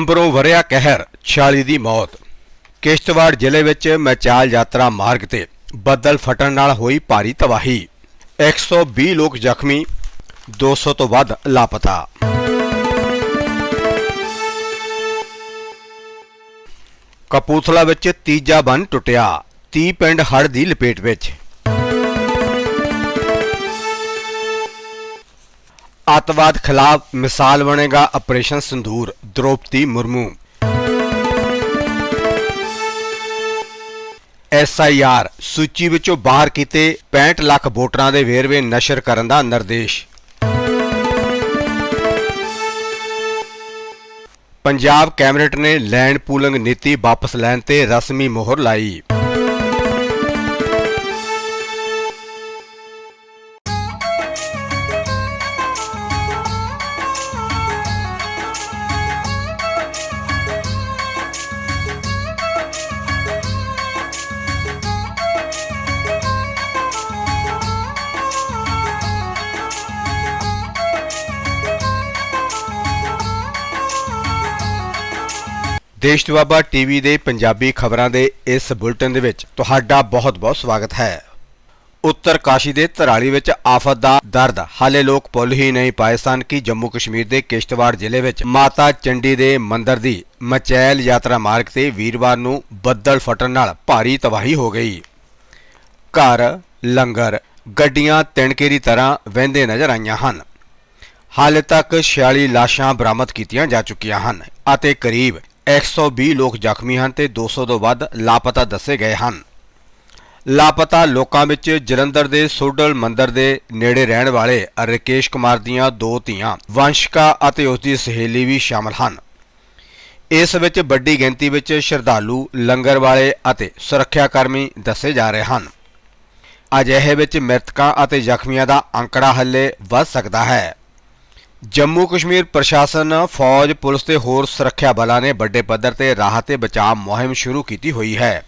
ਅੰਬਰੋਂ ਵਰਿਆ ਕਹਿਰ 46 ਦੀ ਮੌਤ। ਕਿਸ਼ਤਵਾੜ ਜ਼ਿਲ੍ਹੇ ਵਿੱਚ ਮੈਚਾਲ ਯਾਤਰਾ ਮਾਰਗ ਤੇ ਬੱਦਲ ਫਟਣ ਨਾਲ ਹੋਈ ਭਾਰੀ ਤਬਾਹੀ। 120 ਲੋਕ ਜ਼ਖਮੀ 200 ਤੋਂ ਵੱਧ ਲਾਪਤਾ। ਕਪੂਥਲਾ ਵਿੱਚ ਤੀਜਾ ਬੰਨ ਟੁੱਟਿਆ 30 ਪਿੰਡ ਹੜ੍ਹ ਦੀ ਲਪੇਟ ਵਿੱਚ। ਅੱਤਵਾਦ ਖਿਲਾਫ ਮਿਸਾਲ ਬਣੇਗਾ ਆਪਰੇਸ਼ਨ ਸੰਦੂਰ ਦ੍ਰੋਪਦੀ ਮੁਰਮੂ ਐਸਆਈਆਰ ਸੂਚੀ ਵਿੱਚੋਂ ਬਾਹਰ ਕੀਤੇ 65 ਲੱਖ ਵੋਟਰਾਂ ਦੇ ਵੇਰਵੇ ਨਸ਼ਰ ਕਰਨ ਦਾ ਨਿਰਦੇਸ਼ ਪੰਜਾਬ ਕੈਬਨਿਟ ਨੇ ਲੈਂਡ ਪੂਲਿੰਗ ਨੀਤੀ ਵਾਪਸ ਲੈਣ ਤੇ ਰਸਮੀ ਮੋਹਰ ਲਾਈ ਦੇਸ਼ ਦੁਆਬਾ ਟੀਵੀ ਦੇ ਪੰਜਾਬੀ ਖਬਰਾਂ ਦੇ ਇਸ ਬੁਲਟਨ ਦੇ ਵਿੱਚ ਤੁਹਾਡਾ ਬਹੁਤ-ਬਹੁਤ ਸਵਾਗਤ ਹੈ। ਉੱਤਰ ਕਾਸ਼ੀ ਦੇ ਧਰਾਲੀ ਵਿੱਚ ਆਫਤ ਦਾ ਦਰਦ। ਹਾਲੇ ਲੋਕ ਭੁੱਲ ਹੀ ਨਹੀਂ ਪਾਏ ਸਨ ਕਿ ਜੰਮੂ ਕਸ਼ਮੀਰ ਦੇ ਕਿਸ਼ਤਵਾੜ ਜ਼ਿਲ੍ਹੇ ਵਿੱਚ ਮਾਤਾ ਚੰਡੀ ਦੇ ਮੰਦਿਰ ਦੀ ਮਚੈਲ ਯਾਤਰਾ ਮਾਰਗ ਤੇ ਵੀਰਵਾਰ ਨੂੰ ਬੱਦਲ ਫਟਣ ਨਾਲ ਭਾਰੀ ਤਬਾਹੀ ਹੋ ਗਈ। ਘਰ, ਲੰਗਰ, ਗੱਡੀਆਂ ਤਿਣਕੇਰੀ ਤਰ੍ਹਾਂ ਵਹਿੰਦੇ ਨਜ਼ਰ ਆਈਆਂ ਹਨ। ਹਾਲੇ ਤੱਕ 46 ਲਾਸ਼ਾਂ ਬਰਾਮਦ ਕੀਤੀਆਂ ਜਾ ਚੁੱਕੀਆਂ ਹਨ ਅਤੇ ਕਰੀਬ 120 ਲੋਕ ਜ਼ਖਮੀ ਹਨ ਤੇ 200 ਤੋਂ ਵੱਧ ਲਾਪਤਾ ਦੱਸੇ ਗਏ ਹਨ। ਲਾਪਤਾ ਲੋਕਾਂ ਵਿੱਚ ਜਲੰਧਰ ਦੇ ਸੋਡਲ ਮੰਦਰ ਦੇ ਨੇੜੇ ਰਹਿਣ ਵਾਲੇ ਰਕੇਸ਼ ਕੁਮਾਰ ਦੀਆਂ ਦੋ ਧੀਆਂ, ਵੰਸ਼ਕਾ ਅਤੇ ਉਸ ਦੀ ਸਹੇਲੀ ਵੀ ਸ਼ਾਮਲ ਹਨ। ਇਸ ਵਿੱਚ ਵੱਡੀ ਗਿਣਤੀ ਵਿੱਚ ਸ਼ਰਧਾਲੂ, ਲੰਗਰ ਵਾਲੇ ਅਤੇ ਸੁਰੱਖਿਆ ਕਰਮੀ ਦੱਸੇ ਜਾ ਰਹੇ ਹਨ। ਅਜਿਹੇ ਵਿੱਚ ਮ੍ਰਿਤਕਾਂ ਅਤੇ ਜ਼ਖਮੀਆਂ ਦਾ ਅੰਕੜਾ ਹੱਲੇ ਵੱਧ ਸਕਦਾ ਹੈ। ਜੰਮੂ ਕਸ਼ਮੀਰ ਪ੍ਰਸ਼ਾਸਨ, ਫੌਜ, ਪੁਲਿਸ ਤੇ ਹੋਰ ਸੁਰੱਖਿਆ ਬਲਾਂ ਨੇ ਵੱਡੇ ਪੱਧਰ ਤੇ ਰਾਹਤ ਤੇ ਬਚਾਅ ਮੁਹਿੰਮ ਸ਼ੁਰੂ ਕੀਤੀ ਹੋਈ ਹੈ।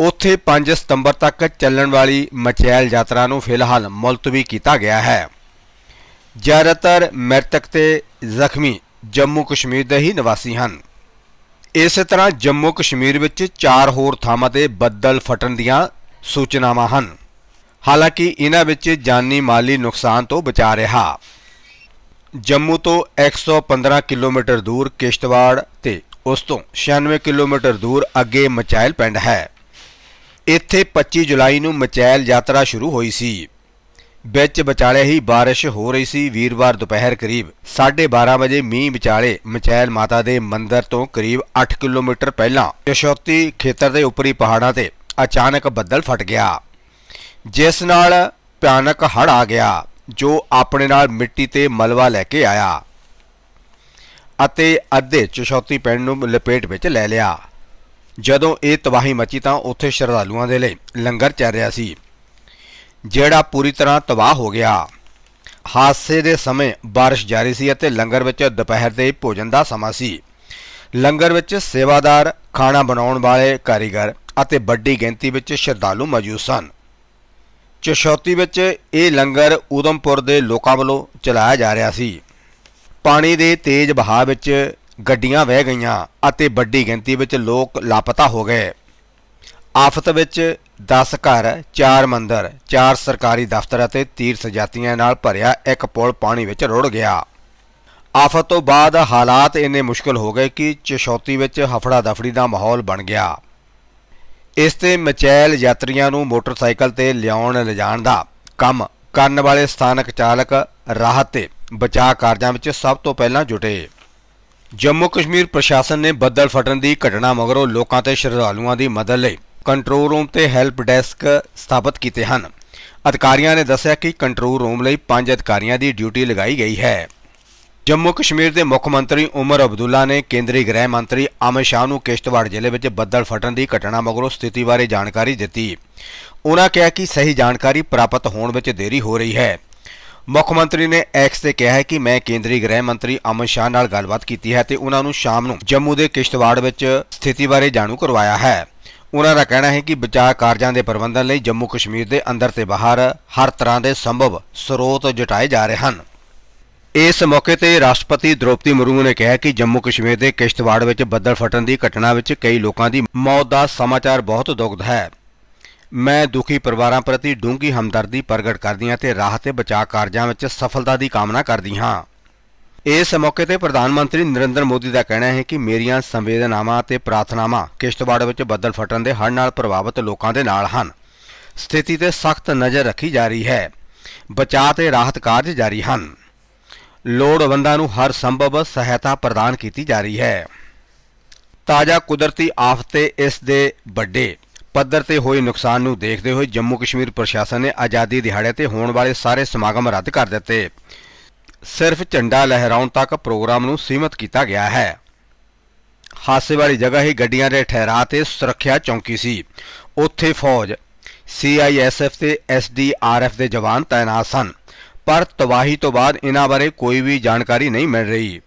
ਉੱਥੇ 5 ਸਤੰਬਰ ਤੱਕ ਚੱਲਣ ਵਾਲੀ ਮਚੈਲ ਯਾਤਰਾ ਨੂੰ ਫਿਲਹਾਲ ਮੁਲਤਵੀ ਕੀਤਾ ਗਿਆ ਹੈ। ਜ਼ਿਆਦਾਤਰ ਮ੍ਰਿਤਕ ਤੇ ਜ਼ਖਮੀ ਜੰਮੂ ਕਸ਼ਮੀਰ ਦੇ ਹੀ ਨਿਵਾਸੀ ਹਨ। ਇਸੇ ਤਰ੍ਹਾਂ ਜੰਮੂ ਕਸ਼ਮੀਰ ਵਿੱਚ ਚਾਰ ਹੋਰ ਥਾਵਾਂ ਤੇ ਬੱਦਲ ਫਟਣ ਦੀਆਂ ਸੂਚਨਾਵਾਂ ਹਨ। ਹਾਲਾਂਕਿ, ਇਹਨਾਂ ਵਿੱਚ ਜਾਨੀ ਮਾਲੀ ਨੁਕਸਾਨ ਤੋਂ ਬਚਾ ਰਿਹਾ। ਜੰਮੂ ਤੋਂ 115 ਕਿਲੋਮੀਟਰ ਦੂਰ ਕਿਸ਼ਤਵਾੜ ਤੇ ਉਸ ਤੋਂ 96 ਕਿਲੋਮੀਟਰ ਦੂਰ ਅੱਗੇ ਮਚੈਲ ਪਿੰਡ ਹੈ। ਇੱਥੇ 25 ਜੁਲਾਈ ਨੂੰ ਮਚੈਲ ਯਾਤਰਾ ਸ਼ੁਰੂ ਹੋਈ ਸੀ। ਵਿੱਚ ਵਿਚਾਲੇ ਹੀ ਬਾਰਿਸ਼ ਹੋ ਰਹੀ ਸੀ। ਵੀਰਵਾਰ ਦੁਪਹਿਰ ਕਰੀਬ 12:30 ਵਜੇ ਮੀਂਹ ਵਿਚਾਲੇ ਮਚੈਲ ਮਾਤਾ ਦੇ ਮੰਦਿਰ ਤੋਂ ਕਰੀਬ 8 ਕਿਲੋਮੀਟਰ ਪਹਿਲਾਂ ਯਸ਼ੋਤੀ ਖੇਤਰ ਦੇ ਉੱਪਰੀ ਪਹਾੜਾਂ ਤੇ ਅਚਾਨਕ ਬੱਦਲ ਫਟ ਗਿਆ, ਜਿਸ ਨਾਲ ਭਿਆਨਕ ਹੜ੍ਹ ਆ ਗਿਆ। ਜੋ ਆਪਣੇ ਨਾਲ ਮਿੱਟੀ ਤੇ ਮਲਵਾ ਲੈ ਕੇ ਆਇਆ ਅਤੇ ਅੱਧੇ ਚਸ਼ੌਤੀ ਪਿੰਡ ਨੂੰ ਲਪੇਟ ਵਿੱਚ ਲੈ ਲਿਆ। ਜਦੋਂ ਇਹ ਤਬਾਹੀ ਮਚੀ ਤਾਂ ਉੱਥੇ ਸ਼ਰਧਾਲੂਆਂ ਦੇ ਲਈ ਲੰਗਰ ਚੱਲ ਰਿਹਾ ਸੀ, ਜਿਹੜਾ ਪੂਰੀ ਤਰ੍ਹਾਂ ਤਬਾਹ ਹੋ ਗਿਆ। ਹਾਦਸੇ ਦੇ ਸਮੇਂ ਬਾਰਿਸ਼ ਜਾਰੀ ਸੀ ਅਤੇ ਲੰਗਰ ਵਿੱਚ ਦੁਪਹਿਰ ਦੇ ਭੋਜਨ ਦਾ ਸਮਾਂ ਸੀ। ਲੰਗਰ ਵਿੱਚ ਸੇਵਾਦਾਰ, ਖਾਣਾ ਬਣਾਉਣ ਵਾਲੇ ਕਾਰੀਗਰ ਅਤੇ ਵੱਡੀ ਗਿਣਤੀ ਵਿੱਚ ਸ਼ਰਧਾਲੂ ਮੌਜੂਦ ਸਨ। ਚਸ਼ੌਤੀ ਵਿੱਚ ਇਹ ਲੰਗਰ ਊਧਮਪੁਰ ਦੇ ਲੋਕਾਂ ਵੱਲੋਂ ਚਲਾਇਆ ਜਾ ਰਿਹਾ ਸੀ। ਪਾਣੀ ਦੇ ਤੇਜ਼ ਵਹਾਅ ਵਿੱਚ ਗੱਡੀਆਂ ਵਹਿ ਗਈਆਂ ਅਤੇ ਵੱਡੀ ਗਿਣਤੀ ਵਿੱਚ ਲੋਕ ਲਾਪਤਾ ਹੋ ਗਏ। ਆਫਤ ਵਿੱਚ 10 ਘਰ 4 ਮੰਦਰ 4 ਸਰਕਾਰੀ ਦਫ਼ਤਰ ਅਤੇ ਤੀਰਥ ਜਾਤੀਆਂ ਨਾਲ ਭਰਿਆ ਇੱਕ ਪੁਲ ਪਾਣੀ ਵਿੱਚ ਰੁੜ ਗਿਆ। ਆਫਤ ਤੋਂ ਬਾਅਦ ਹਾਲਾਤ ਇੰਨੇ ਮੁਸ਼ਕਲ ਹੋ ਗਏ ਕਿ ਚਸ਼ੌਤੀ ਵਿੱਚ ਹਫੜਾ ਦਫੜੀ ਦਾ ਮਾਹੌਲ ਬਣ ਗਿਆ। ਇਸ ਤੇ ਮਚੈਲ ਯਾਤਰੀਆਂ ਨੂੰ ਮੋਟਰਸਾਈਕਲ ਤੇ ਲਿਆਉਣ ਲਿਜਾਣ ਦਾ ਕੰਮ ਕਰਨ ਵਾਲੇ ਸਥਾਨਕ ਚਾਲਕ ਰਾਹਤ ਤੇ ਬਚਾਅ ਕਾਰਜਾਂ ਵਿੱਚ ਸਭ ਤੋਂ ਪਹਿਲਾਂ ਜੁਟੇ। ਜੰਮੂ ਕਸ਼ਮੀਰ ਪ੍ਰਸ਼ਾਸਨ ਨੇ ਬੱਦਲ ਫਟਣ ਦੀ ਘਟਨਾ ਮਗਰੋਂ ਲੋਕਾਂ ਤੇ ਸ਼ਰਧਾਲੂਆਂ ਦੀ ਮਦਦ ਲਈ ਕੰਟਰੋਲ ਰੂਮ ਤੇ ਹੈਲਪ ਡੈਸਕ ਸਥਾਪਿਤ ਕੀਤੇ ਹਨ। ਅਧਿਕਾਰੀਆਂ ਨੇ ਦੱਸਿਆ ਕਿ ਕੰਟਰੋਲ ਰੂਮ ਲਈ 5 ਅਧਿਕਾਰੀਆਂ ਦੀ ਡਿਊਟੀ ਲਗਾਈ ਗਈ ਹੈ। ਜੰਮੂ ਕਸ਼ਮੀਰ ਦੇ ਮੁੱਖ ਮੰਤਰੀ ਉਮਰ ਅਬਦੁੱਲਾ ਨੇ ਕੇਂਦਰੀ ਗ੍ਰਹਿ ਮੰਤਰੀ ਅਮਿਤ ਸ਼ਾਹ ਨੂੰ ਕਿਸ਼ਤਵਾੜ ਜ਼ਿਲ੍ਹੇ ਵਿੱਚ ਬੱਦਲ ਫਟਣ ਦੀ ਘਟਨਾ ਮਗਰੋਂ ਸਥਿਤੀ ਬਾਰੇ ਜਾਣਕਾਰੀ ਦਿੱਤੀ। ਉਹਨਾਂ ਕਿਹਾ ਕਿ ਸਹੀ ਜਾਣਕਾਰੀ ਪ੍ਰਾਪਤ ਹੋਣ ਵਿੱਚ ਦੇਰੀ ਹੋ ਰਹੀ ਹੈ। ਮੁੱਖ ਮੰਤਰੀ ਨੇ ਐਕਸ ਤੇ ਕਿਹਾ ਹੈ ਕਿ ਮੈਂ ਕੇਂਦਰੀ ਗ੍ਰਹਿ ਮੰਤਰੀ ਅਮਿਤ ਸ਼ਾਹ ਨਾਲ ਗੱਲਬਾਤ ਕੀਤੀ ਹੈ ਤੇ ਉਹਨਾਂ ਨੂੰ ਸ਼ਾਮ ਨੂੰ ਜੰਮੂ ਦੇ ਕਿਸ਼ਤਵਾੜ ਵਿੱਚ ਸਥਿਤੀ ਬਾਰੇ ਜਾਣੂ ਕਰਵਾਇਆ ਹੈ। ਉਹਨਾਂ ਦਾ ਕਹਿਣਾ ਹੈ ਕਿ ਬਚਾਅ ਕਾਰਜਾਂ ਦੇ ਪ੍ਰਬੰਧਨ ਲਈ ਜੰਮੂ ਕਸ਼ਮੀਰ ਦੇ ਅੰਦਰ ਤੇ ਬਾਹਰ ਹਰ ਤਰ੍ਹਾਂ ਦੇ ਸੰਭਵ ਸਰੋਤ ਜੁਟਾਏ ਜਾ ਰਹੇ ਹਨ। ਇਸ ਮੌਕੇ ਤੇ ਰਾਸ਼ਟਰਪਤੀ ਦ੍ਰੋਪਦੀ ਮੁਰਮੂ ਨੇ ਕਿਹਾ ਕਿ ਜੰਮੂ ਕਸ਼ਮੀਰ ਦੇ ਕਿਸ਼ਤਵਾੜ ਵਿੱਚ ਬੱਦਲ ਫਟਣ ਦੀ ਘਟਨਾ ਵਿੱਚ ਕਈ ਲੋਕਾਂ ਦੀ ਮੌਤ ਦਾ ਸਮਾਚਾਰ ਬਹੁਤ ਦੁਖਦ ਹੈ। ਮੈਂ ਦੁਖੀ ਪਰਿਵਾਰਾਂ ਪ੍ਰਤੀ ਡੂੰਘੀ ਹਮਦਰਦੀ ਪ੍ਰਗਟ ਕਰਦੀ ਹਾਂ ਤੇ ਰਾਹਤ ਤੇ ਬਚਾਅ ਕਾਰਜਾਂ ਵਿੱਚ ਸਫਲਤਾ ਦੀ ਕਾਮਨਾ ਕਰਦੀ ਹਾਂ। ਇਸ ਮੌਕੇ ਤੇ ਪ੍ਰਧਾਨ ਮੰਤਰੀ ਨਰਿੰਦਰ ਮੋਦੀ ਦਾ ਕਹਿਣਾ ਹੈ ਕਿ ਮੇਰੀਆਂ ਸੰਵੇਦਨਾਵਾਂ ਤੇ ਪ੍ਰਾਰਥਨਾਵਾਂ ਕਿਸ਼ਤਵਾੜ ਵਿੱਚ ਬੱਦਲ ਫਟਣ ਦੇ ਹੜ੍ਹ ਨਾਲ ਪ੍ਰਭਾਵਿਤ ਲੋਕਾਂ ਦੇ ਨਾਲ ਹਨ। ਸਥਿਤੀ ਤੇ ਸਖਤ ਨਜ਼ਰ ਰੱਖੀ ਜਾ ਰਹੀ ਹੈ। ਬਚਾਅ ਤੇ ਰਾਹਤ ਕਾਰਜ ਜਾਰੀ ਹਨ। ਲੋੜਵੰਦਾਂ ਨੂੰ ਹਰ ਸੰਭਵ ਸਹਾਇਤਾ ਪ੍ਰਦਾਨ ਕੀਤੀ ਜਾ ਰਹੀ ਹੈ। ਤਾਜ਼ਾ ਕੁਦਰਤੀ ਆਫਤ ਤੇ ਇਸ ਦੇ ਵੱਡੇ ਪੱਧਰ ਤੇ ਹੋਏ ਨੁਕਸਾਨ ਨੂੰ ਦੇਖਦੇ ਹੋਏ ਜੰਮੂ ਕਸ਼ਮੀਰ ਪ੍ਰਸ਼ਾਸਨ ਨੇ ਆਜ਼ਾਦੀ ਦਿਹਾੜੇ ਤੇ ਹੋਣ ਵਾਲੇ ਸਾਰੇ ਸਮਾਗਮ ਰੱਦ ਕਰ ਦਿੱਤੇ। ਸਿਰਫ ਝੰਡਾ ਲਹਿਰਾਉਣ ਤੱਕ ਪ੍ਰੋਗਰਾਮ ਨੂੰ ਸੀਮਿਤ ਕੀਤਾ ਗਿਆ ਹੈ। ਹਾਸੇ ਵਾਲੀ ਜਗ੍ਹਾ ਹੀ ਗੱਡੀਆਂ ਦੇ ਠਹਿਰਾਅ ਤੇ ਸੁਰੱਖਿਆ ਚੌਂਕੀ ਸੀ। ਉੱਥੇ ਫੌਜ, ਸੀਆਈਐਸਐਫ ਤੇ ਐਸਡੀਆਰਐਫ ਦੇ ਜਵਾਨ ਤਾਇਨਾਤ ਸਨ। ਪਰ ਤਬਾਹੀ ਤੋਂ ਬਾਅਦ ਇਹਨਾਂ ਬਾਰੇ ਕੋਈ ਵੀ ਜਾਣਕਾਰੀ ਨਹੀਂ ਮਿਲ ਰਹੀ।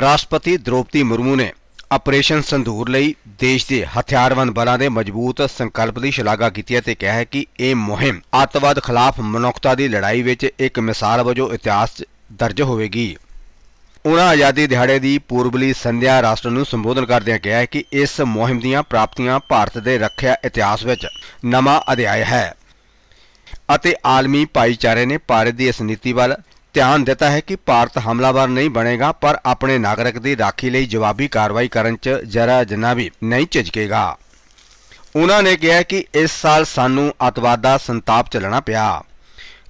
ਰਾਸ਼ਟਰਪਤੀ ਦ੍ਰੋਪਦੀ ਮੁਰਮੂ ਨੇ ਆਪਰੇਸ਼ਨ ਸੰਧੂਰ ਲਈ ਦੇਸ਼ ਦੇ ਹਥਿਆਰਬੰਦ ਬਲਾਂ ਦੇ ਮਜ਼ਬੂਤ ਸੰਕਲਪ ਦੀ ਸ਼ਲਾਘਾ ਕੀਤੀ ਹੈ ਤੇ ਕਿਹਾ ਹੈ ਕਿ ਇਹ ਮੁਹਿੰਮ ਅੱਤਵਾਦ ਖਿਲਾਫ ਮਨੁੱਖਤਾ ਦੀ ਲੜਾਈ ਵਿੱਚ ਇੱਕ ਮਿਸਾਲ ਵਜੋਂ ਇਤਿਹਾਸ 'ਚ ਦਰਜ ਹੋਵੇਗੀ। ਉਨ੍ਹਾਂ ਆਜ਼ਾਦੀ ਦਿਹਾੜੇ ਦੀ ਪੂਰਬਲੀ ਸੰਧਿਆ ਰਾਸ਼ਟਰ ਨੂੰ ਸੰਬੋਧਨ ਕਰਦਿਆਂ ਕਿਹਾ ਹੈ ਕਿ ਇਸ ਮੁਹਿੰਮ ਦੀਆਂ ਪ੍ਰਾਪਤੀਆਂ ਭਾਰਤ ਦੇ ਰੱਖਿਆ ਇਤਿਹਾਸ ਵਿੱਚ ਨਵਾਂ ਅਧਿਆਇ ਹੈ। ਅਤੇ ਆਲਮੀ ਭਾਈਚਾਰੇ ਨੇ ਭਾਰਤ ਦੀ ਇਸ ਨੀਤੀ ਵੱਲ ਧਿਆਨ ਦਿੱਤਾ ਹੈ ਕਿ ਭਾਰਤ ਹਮਲਾਵਰ ਨਹੀਂ ਬਣੇਗਾ, ਪਰ ਆਪਣੇ ਨਾਗਰਿਕ ਦੀ ਰਾਖੀ ਲਈ ਜਵਾਬੀ ਕਾਰਵਾਈ ਕਰਨ 'ਚ ਜਰਾ ਜਿੰਨਾ ਵੀ ਨਹੀਂ ਝਿਜਕੇਗਾ। ਉਹਨਾਂ ਨੇ ਕਿਹਾ ਕਿ ਇਸ ਸਾਲ ਸਾਨੂੰ ਅਤਵਾਦ ਦਾ ਸੰਤਾਪ ਚੱਲਣਾ ਪਿਆ।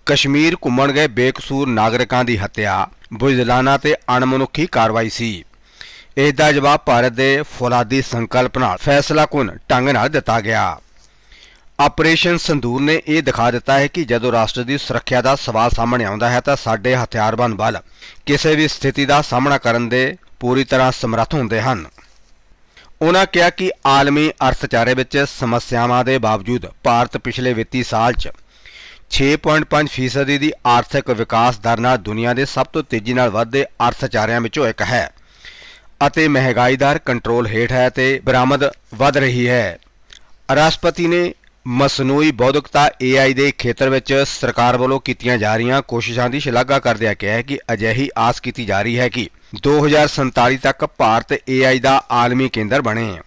ਕਸ਼ਮੀਰ ਘੁੰਮਣ ਗਏ ਬੇਕਸੂਰ ਨਾਗਰਿਕਾਂ ਦੀ ਹੱਤਿਆ ਬੁਝਲਾਨਾ ਤੇ ਅਣਮਨੁੱਖੀ ਕਾਰਵਾਈ ਸੀ। ਇਸ ਦਾ ਜਵਾਬ ਭਾਰਤ ਦੇ ਫੌਲਾਦੀ ਸੰਕਲਪ ਨਾਲ ਫੈਸਲਾਕੁਨ ਢੰਗ ਨਾਲ ਦਿੱਤਾ ਗਿਆ। ਆਪਰੇਸ਼ਨ ਸੰਦੂਰ ਨੇ ਇਹ ਦਿਖਾ ਦਿੱਤਾ ਹੈ ਕਿ ਜਦੋਂ ਰਾਸ਼ਟਰ ਦੀ ਸੁਰੱਖਿਆ ਦਾ ਸਵਾਲ ਸਾਹਮਣੇ ਆਉਂਦਾ ਹੈ ਤਾਂ ਸਾਡੇ ਹਥਿਆਰਬੰਦ ਬਲ ਕਿਸੇ ਵੀ ਸਥਿਤੀ ਦਾ ਸਾਹਮਣਾ ਕਰਨ ਦੇ ਪੂਰੀ ਤਰ੍ਹਾਂ ਸਮਰੱਥ ਹੁੰਦੇ ਹਨ। ਉਹਨਾਂ ਕਿਹਾ ਕਿ ਆਲਮੀ ਅਰਥਚਾਰੇ ਵਿੱਚ ਸਮੱਸਿਆਵਾਂ ਦੇ ਬਾਵਜੂਦ ਭਾਰਤ ਪਿਛਲੇ ਵਿੱਤੀ ਸਾਲ 'ਚ 6.5 ਫੀਸਦੀ ਦੀ ਆਰਥਿਕ ਵਿਕਾਸ ਦਰ ਨਾਲ ਦੁਨੀਆ ਦੇ ਸਭ ਤੋਂ ਤੇਜ਼ੀ ਨਾਲ ਵਧਦੇ ਅਰਥਚਾਰਿਆਂ ਵਿੱਚੋਂ ਇੱਕ ਹੈ ਅਤੇ ਮਹਿੰਗਾਈ ਦਰ ਕੰਟਰੋਲ ਹੇਠ ਹੈ ਤੇ ਬਰਾਮਦ ਵਧ ਰਹੀ ਹੈ। ਰਾਸ਼ਟਰਪਤੀ ਨੇ ਮਸਨੂਈ ਬੌਧਿਕਤਾ AI ਦੇ ਖੇਤਰ ਵਿੱਚ ਸਰਕਾਰ ਵੱਲੋਂ ਕੀਤੀਆਂ ਜਾ ਰਹੀਆਂ ਕੋਸ਼ਿਸ਼ਾਂ ਦੀ ਸ਼ਲਾਘਾ ਕਰਦਿਆਂ ਕਿਹਾ ਕਿ ਅਜਿਹੀ ਆਸ ਕੀਤੀ ਜਾ ਰਹੀ ਹੈ ਕਿ 2047 ਤੱਕ ਭਾਰਤ AI ਦਾ ਆਲਮੀ ਕੇਂਦਰ ਬਣੇ।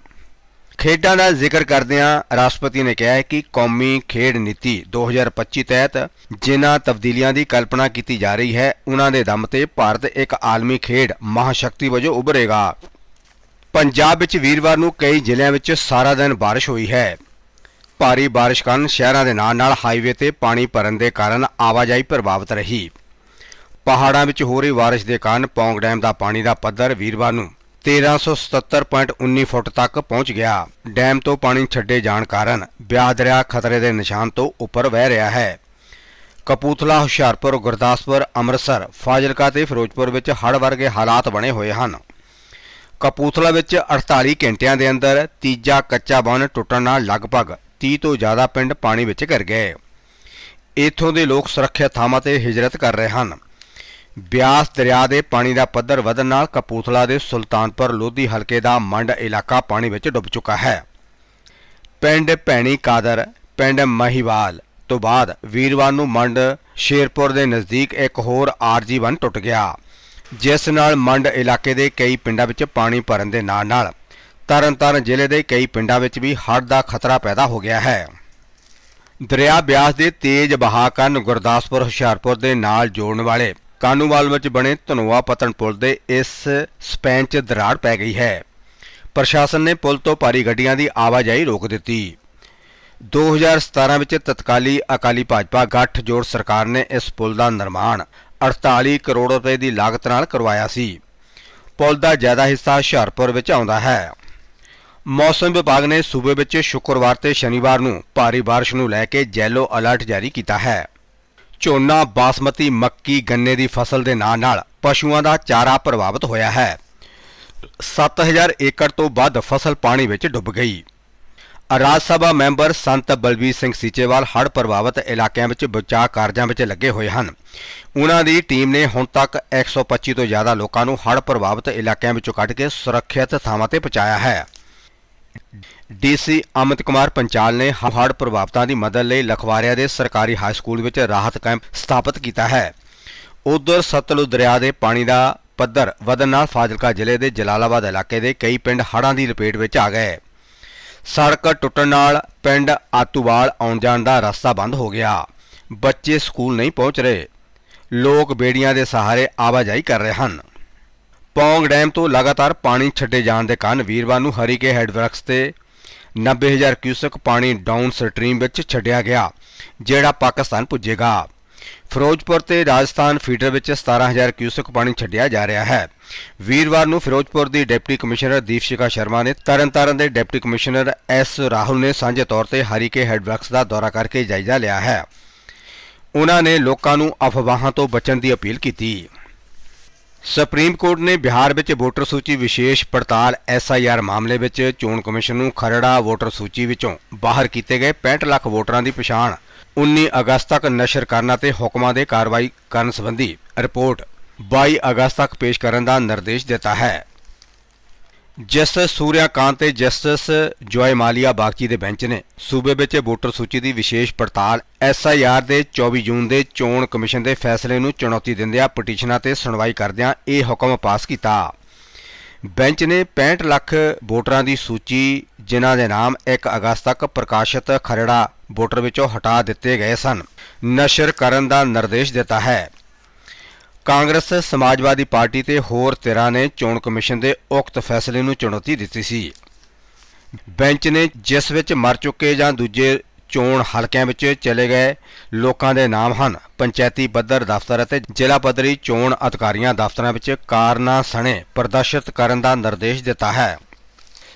ਖੇਡਾਂ ਦਾ ਜ਼ਿਕਰ ਕਰਦਿਆਂ ਰਾਸ਼ਟਰਪਤੀ ਨੇ ਕਿਹਾ ਕਿ ਕੌਮੀ ਖੇਡ ਨੀਤੀ 2025 ਤਹਿਤ ਜਿਨ੍ਹਾਂ ਤਬਦੀਲੀਆਂ ਦੀ ਕਲਪਨਾ ਕੀਤੀ ਜਾ ਰਹੀ ਹੈ, ਉਹਨਾਂ ਦੇ ਦਮ ਤੇ ਭਾਰਤ ਇੱਕ ਆਲਮੀ ਖੇਡ ਮਹਾਸ਼ਕਤੀ ਵਜੋਂ ਉਭਰੇਗਾ। ਪੰਜਾਬ ਵਿੱਚ ਵੀਰਵਾਰ ਨੂੰ ਕਈ ਜ਼ਿਲ੍ਹਿਆਂ ਵਿੱਚ ਸਾਰਾ ਦਿਨ ਬਾਰਿਸ਼ ਹੋਈ ਹੈ। ਭਾਰੀ ਬਾਰਿਸ਼ ਕਾਰਨ ਸ਼ਹਿਰਾਂ ਦੇ ਨਾਲ-ਨਾਲ ਹਾਈਵੇ ਤੇ ਪਾਣੀ ਭਰਨ ਦੇ ਕਾਰਨ ਆਵਾਜਾਈ ਪ੍ਰਭਾਵਿਤ ਰਹੀ। ਪਹਾੜਾਂ ਵਿੱਚ ਹੋ ਰਹੀ ਬਾਰਿਸ਼ ਦੇ ਕਾਰਨ ਪੌਂਗ ਡੈਮ ਦਾ ਪਾਣੀ ਦਾ ਪੱਧਰ ਵੀਰਵਾਰ ਨੂੰ 1377.19 ਫੁੱਟ ਤੱਕ ਪਹੁੰਚ ਗਿਆ। ਡੈਮ ਤੋਂ ਪਾਣੀ ਛੱਡੇ ਜਾਣ ਕਾਰਨ ਬਿਆਸ ਦਰਿਆ ਖਤਰੇ ਦੇ ਨਿਸ਼ਾਨ ਤੋਂ ਉੱਪਰ ਵਹਿ ਰਿਹਾ ਹੈ। ਕਪੂਥਲਾ ਹੁਸ਼ਿਆਰਪੁਰ, ਗੁਰਦਾਸਪੁਰ, ਅੰਮ੍ਰਿਤਸਰ, ਫਾਜ਼ਿਲਕਾ ਤੇ ਫਿਰੋਜ਼ਪੁਰ ਵਿੱਚ ਹੜ੍ਹ ਵਰਗੇ ਹਾਲਾਤ ਬਣੇ ਹੋਏ ਹਨ। ਕਪੂਥਲਾ ਵਿੱਚ 48 ਘੰਟਿਆਂ ਦੇ ਅੰਦਰ ਤੀਜਾ ਕੱਚਾ ਬੰਨ ਟੁੱਟਣ ਨਾਲ ਲਗਭਗ 30 ਤੋਂ ਜ਼ਿਆਦਾ ਪਿੰਡ ਪਾਣੀ ਵਿੱਚ ਘਿਰ ਗਏ। ਇੱਥੋਂ ਦੇ ਲੋਕ ਸੁਰੱਖਿਅਤ ਥਾਵਾਂ ਤੇ ਹਿਜਰਤ ਕਰ ਰਹੇ ਹਨ। ਬਿਆਸ ਦਰਿਆ ਦੇ ਪਾਣੀ ਦਾ ਪੱਧਰ ਵਧਣ ਨਾਲ ਕਪੂਥਲਾ ਦੇ ਸੁਲਤਾਨਪੁਰ ਲੋਧੀ ਹਲਕੇ ਦਾ ਮੰਡ ਇਲਾਕਾ ਪਾਣੀ ਵਿੱਚ ਡੁੱਬ ਚੁੱਕਾ ਹੈ। ਪਿੰਡ ਭੈਣੀ ਕਾਦਰ, ਪਿੰਡ ਮਹੀਵਾਲ ਤੋਂ ਬਾਅਦ ਵੀਰਵਾਰ ਨੂੰ ਮੰਡ ਸ਼ੇਰਪੁਰ ਦੇ ਨਜ਼ਦੀਕ ਇੱਕ ਹੋਰ ਆਰਜੀ ਬੰਨ ਟੁੱਟ ਗਿਆ, ਜਿਸ ਨਾਲ ਮੰਡ ਇਲਾਕੇ ਦੇ ਕਈ ਪਿੰਡਾਂ ਵਿੱਚ ਪਾਣੀ ਭਰਨ ਦੇ ਨਾਲ ਨਾਲ ਤਰਨਤਾਰਨ ਜ਼ਿਲ੍ਹੇ ਦੇ ਕਈ ਪਿੰਡਾਂ ਵਿੱਚ ਵੀ ਹੜ੍ਹ ਦਾ ਖਤਰਾ ਪੈਦਾ ਹੋ ਗਿਆ ਹੈ। ਦਰਿਆ ਬਿਆਸ ਦੇ ਤੇਜ਼ ਵਹਾਅ ਕਾਰਨ ਗੁਰਦਾਸਪੁਰ, ਹੁਸ਼ਿਆਰਪੁਰ ਦੇ ਨਾਲ ਜੋੜਨ ਵਾਲੇ ਕਾਨੂੰਵਾਲ ਵਿੱਚ ਬਣੇ ਧਨੋਆ ਪਤਨ ਪੁਲ ਦੇ ਇਸ ਸਪੈਨ 'ਚ ਦਰਾੜ ਪੈ ਗਈ ਹੈ। ਪ੍ਰਸ਼ਾਸਨ ਨੇ ਪੁਲ ਤੋਂ ਭਾਰੀ ਗੱਡੀਆਂ ਦੀ ਆਵਾਜਾਈ ਰੋਕ ਦਿੱਤੀ। 2017 ਵਿੱਚ ਤਤਕਾਲੀ ਅਕਾਲੀ ਭਾਜਪਾ ਗੱਠ ਜੋੜ ਸਰਕਾਰ ਨੇ ਇਸ ਪੁਲ ਦਾ ਨਿਰਮਾਣ 48 ਕਰੋੜ ਰੁਪਏ ਦੀ ਲਾਗਤ ਨਾਲ ਕਰਵਾਇਆ ਸੀ। ਪੁਲ ਦਾ ਜ਼ਿਆਦਾ ਹਿੱਸਾ ਹੁਸ਼ਿਆਰਪੁਰ ਵਿੱਚ ਆਉਂਦਾ ਹੈ। ਮੌਸਮ ਵਿਭਾਗ ਨੇ ਸੂਬੇ ਵਿੱਚ ਸ਼ੁੱਕਰਵਾਰ ਤੇ ਸ਼ਨੀਵਾਰ ਨੂੰ ਭਾਰੀ ਬਾਰਿਸ਼ ਨੂੰ ਲੈ ਕੇ ਯੈਲੋ ਅਲਰਟ ਜਾਰੀ ਕੀਤਾ ਹੈ। ਝੋਨਾ, ਬਾਸਮਤੀ, ਮੱਕੀ, ਗੰਨੇ ਦੀ ਫਸਲ ਦੇ ਨਾਲ ਨਾਲ ਪਸ਼ੂਆਂ ਦਾ ਚਾਰਾ ਪ੍ਰਭਾਵਿਤ ਹੋਇਆ ਹੈ। 7000 ਏਕੜ ਤੋਂ ਵੱਧ ਫਸਲ ਪਾਣੀ ਵਿੱਚ ਡੁੱਬ ਗਈ। ਰਾਜ ਸਭਾ ਮੈਂਬਰ ਸੰਤ ਬਲਬੀਰ ਸਿੰਘ ਸੀਚੇਵਾਲ ਹੜ੍ਹ ਪ੍ਰਭਾਵਿਤ ਇਲਾਕਿਆਂ ਵਿੱਚ ਬਚਾਅ ਕਾਰਜਾਂ ਵਿੱਚ ਲੱਗੇ ਹੋਏ ਹਨ। ਉਹਨਾਂ ਦੀ ਟੀਮ ਨੇ ਹੁਣ ਤੱਕ 125 ਤੋਂ ਜ਼ਿਆਦਾ ਲੋਕਾਂ ਨੂੰ ਹੜ੍ਹ ਪ੍ਰਭਾਵਿਤ ਇਲਾਕਿਆਂ ਵਿੱਚੋਂ ਕੱਢ ਕੇ ਸੁਰੱਖਿਅਤ ਥਾਵਾਂ ਤੇ ਪਹੁੰਚਾਇਆ ਹੈ। ਡੀਸੀ ਅਮਿਤ ਕੁਮਾਰ ਪੰਚਾਲ ਨੇ ਹੜ੍ਹ ਪ੍ਰਭਾਵਿਤਾਂ ਦੀ ਮਦਦ ਲਈ ਲਖਵਾਰਿਆ ਦੇ ਸਰਕਾਰੀ ਹਾਈ ਸਕੂਲ ਵਿੱਚ ਰਾਹਤ ਕੈਂਪ ਸਥਾਪਿਤ ਕੀਤਾ ਹੈ। ਉਧਰ ਸਤਲੁਜ ਦਰਿਆ ਦੇ ਪਾਣੀ ਦਾ ਪੱਧਰ ਵਧਣ ਨਾਲ ਫਾਜ਼ਿਲਕਾ ਜ਼ਿਲ੍ਹੇ ਦੇ ਜਲਾਲਾਬਾਦ ਇਲਾਕੇ ਦੇ ਕਈ ਪਿੰਡ ਹੜ੍ਹਾਂ ਦੀ ਲਪੇਟ ਵਿੱਚ ਆ ਗਏ। ਸੜਕ ਟੁੱਟਣ ਨਾਲ ਪਿੰਡ ਆਤੂਵਾਲ ਆਉਣ ਜਾਣ ਦਾ ਰਸਤਾ ਬੰਦ ਹੋ ਗਿਆ। ਬੱਚੇ ਸਕੂਲ ਨਹੀਂ ਪਹੁੰਚ ਰਹੇ। ਲੋਕ ਬੇੜੀਆਂ ਦੇ ਸਹਾਰੇ ਆਵਾਜਾਈ ਕਰ ਰਹੇ ਹਨ। ਪੌਂਗ ਡੈਮ ਤੋਂ ਲਗਾਤਾਰ ਪਾਣੀ ਛੱਡੇ ਜਾਣ ਦੇ ਕਾਰਨ ਵੀਰਵਾਰ ਨੂੰ ਹਰੀਕੇ ਹੈਡਵਰਕਸ ਤੇ 90000 ਕਿਊਸਕ ਪਾਣੀ ਡਾਊਨ ਸਟਰੀਮ ਵਿੱਚ ਛੱਡਿਆ ਗਿਆ, ਜਿਹੜਾ ਪਾਕਿਸਤਾਨ ਪੁੱਜੇਗਾ। ਫਿਰੋਜ਼ਪੁਰ ਤੇ ਰਾਜਸਥਾਨ ਫੀਡਰ ਵਿੱਚ 17000 ਕਿਊਸਕ ਪਾਣੀ ਛੱਡਿਆ ਜਾ ਰਿਹਾ ਹੈ। ਵੀਰਵਾਰ ਨੂੰ ਫਿਰੋਜ਼ਪੁਰ ਦੀ ਡਿਪਟੀ ਕਮਿਸ਼ਨਰ ਦੀਪਸ਼ਿਕਾ ਸ਼ਰਮਾ ਨੇ ਤਰਨਤਾਰਨ ਦੇ ਡਿਪਟੀ ਕਮਿਸ਼ਨਰ ਐਸ ਰਾਹੁਲ ਨੇ ਸਾਂਝੇ ਤੌਰ ਤੇ ਹਰੀਕੇ ਹੈਡਵਰਕਸ ਦਾ ਦੌਰਾ ਕਰਕੇ ਜਾਇਜ਼ਾ ਲਿਆ ਹੈ। ਉਹਨਾਂ ਨੇ ਲੋਕਾਂ ਨੂੰ ਅਫਵਾਹਾਂ ਤੋਂ ਬਚਣ ਦੀ ਅਪੀਲ ਕੀਤੀ। ਸੁਪਰੀਮ ਕੋਰਟ ਨੇ ਬਿਹਾਰ ਵਿੱਚ ਵੋਟਰ ਸੂਚੀ ਵਿਸ਼ੇਸ਼ ਪੜਤਾਲ ਐਸਆਈਆਰ ਮਾਮਲੇ ਵਿੱਚ ਚੋਣ ਕਮਿਸ਼ਨ ਨੂੰ ਖਰੜਾ ਵੋਟਰ ਸੂਚੀ ਵਿੱਚੋਂ ਬਾਹਰ ਕੀਤੇ ਗਏ 65 ਲੱਖ ਵੋਟਰਾਂ ਦੀ ਪਛਾਣ। 19 ਅਗਸਤ ਤੱਕ ਨਸ਼ਰ ਕਰਨ ਅਤੇ ਹੁਕਮਾਂ ਦੇ ਕਾਰਵਾਈ ਕਰਨ ਸੰਬੰਧੀ ਰਿਪੋਰਟ 22 ਅਗਸਤ ਤੱਕ ਪੇਸ਼ ਕਰਨ ਦਾ ਨਿਰਦੇਸ਼ ਦਿੱਤਾ ਹੈ। ਜਸਟਿਸ ਸੂਰਿਆਕਾਂਤ ਤੇ ਜਸਟਿਸ ਜੋਏ ਮਾਲੀਆ ਬਾਗਚੀ ਦੇ ਬੈਂਚ ਨੇ ਸੂਬੇ ਵਿੱਚ ਵੋਟਰ ਸੂਚੀ ਦੀ ਵਿਸ਼ੇਸ਼ ਪੜਤਾਲ ਐਸਆਈਆਰ ਦੇ 24 ਜੂਨ ਦੇ ਚੋਣ ਕਮਿਸ਼ਨ ਦੇ ਫੈਸਲੇ ਨੂੰ ਚੁਣੌਤੀ ਦਿੰਦਿਆਂ ਪਟੀਸ਼ਨਾਂ ਤੇ ਸੁਣਵਾਈ ਕਰਦਿਆਂ ਇਹ ਹੁਕਮ ਪਾਸ ਕੀਤਾ। ਬੈਂਚ ਨੇ 65 ਲੱਖ ਵੋਟਰਾਂ ਦੀ ਸੂਚੀ, ਜਿਨ੍ਹਾਂ ਦੇ ਨਾਮ 1 ਅਗਸਤ ਤੱਕ ਪ੍ਰਕਾਸ਼ਿਤ ਖਰੜਾ ਵੋਟਰ ਵਿੱਚੋਂ ਹਟਾ ਦਿੱਤੇ ਗਏ ਸਨ। ਨਸ਼ਰ ਕਰਨ ਦਾ ਨਿਰਦੇਸ਼ ਦਿੱਤਾ ਹੈ। ਕਾਂਗਰਸ ਸਮਾਜਵਾਦੀ ਪਾਰਟੀ ਤੇ ਹੋਰ ਧਿਰਾਂ ਨੇ ਚੋਣ ਕਮਿਸ਼ਨ ਦੇ ਉਕਤ ਫੈਸਲੇ ਨੂੰ ਚੁਣੌਤੀ ਦਿੱਤੀ ਸੀ। ਬੈਂਚ ਨੇ ਜਿਸ ਵਿੱਚ ਮਰ ਚੁੱਕੇ ਜਾਂ ਦੂਜੇ ਚੋਣ ਹਲਕਿਆਂ ਵਿੱਚ ਚਲੇ ਗਏ ਲੋਕਾਂ ਦੇ ਨਾਮ ਹਨ। ਪੰਚਾਇਤੀ ਪੱਧਰ ਦਫ਼ਤਰ ਅਤੇ ਜ਼ਿਲ੍ਹਾ ਪੱਧਰੀ ਚੋਣ ਅਧਿਕਾਰੀਆਂ ਦਫ਼ਤਰਾਂ ਵਿੱਚ ਕਾਰਨਾਂ ਸਣੇ ਪ੍ਰਦਰਸ਼ਿਤ ਕਰਨ ਦਾ ਨਿਰਦੇਸ਼ ਦਿੱਤਾ ਹੈ।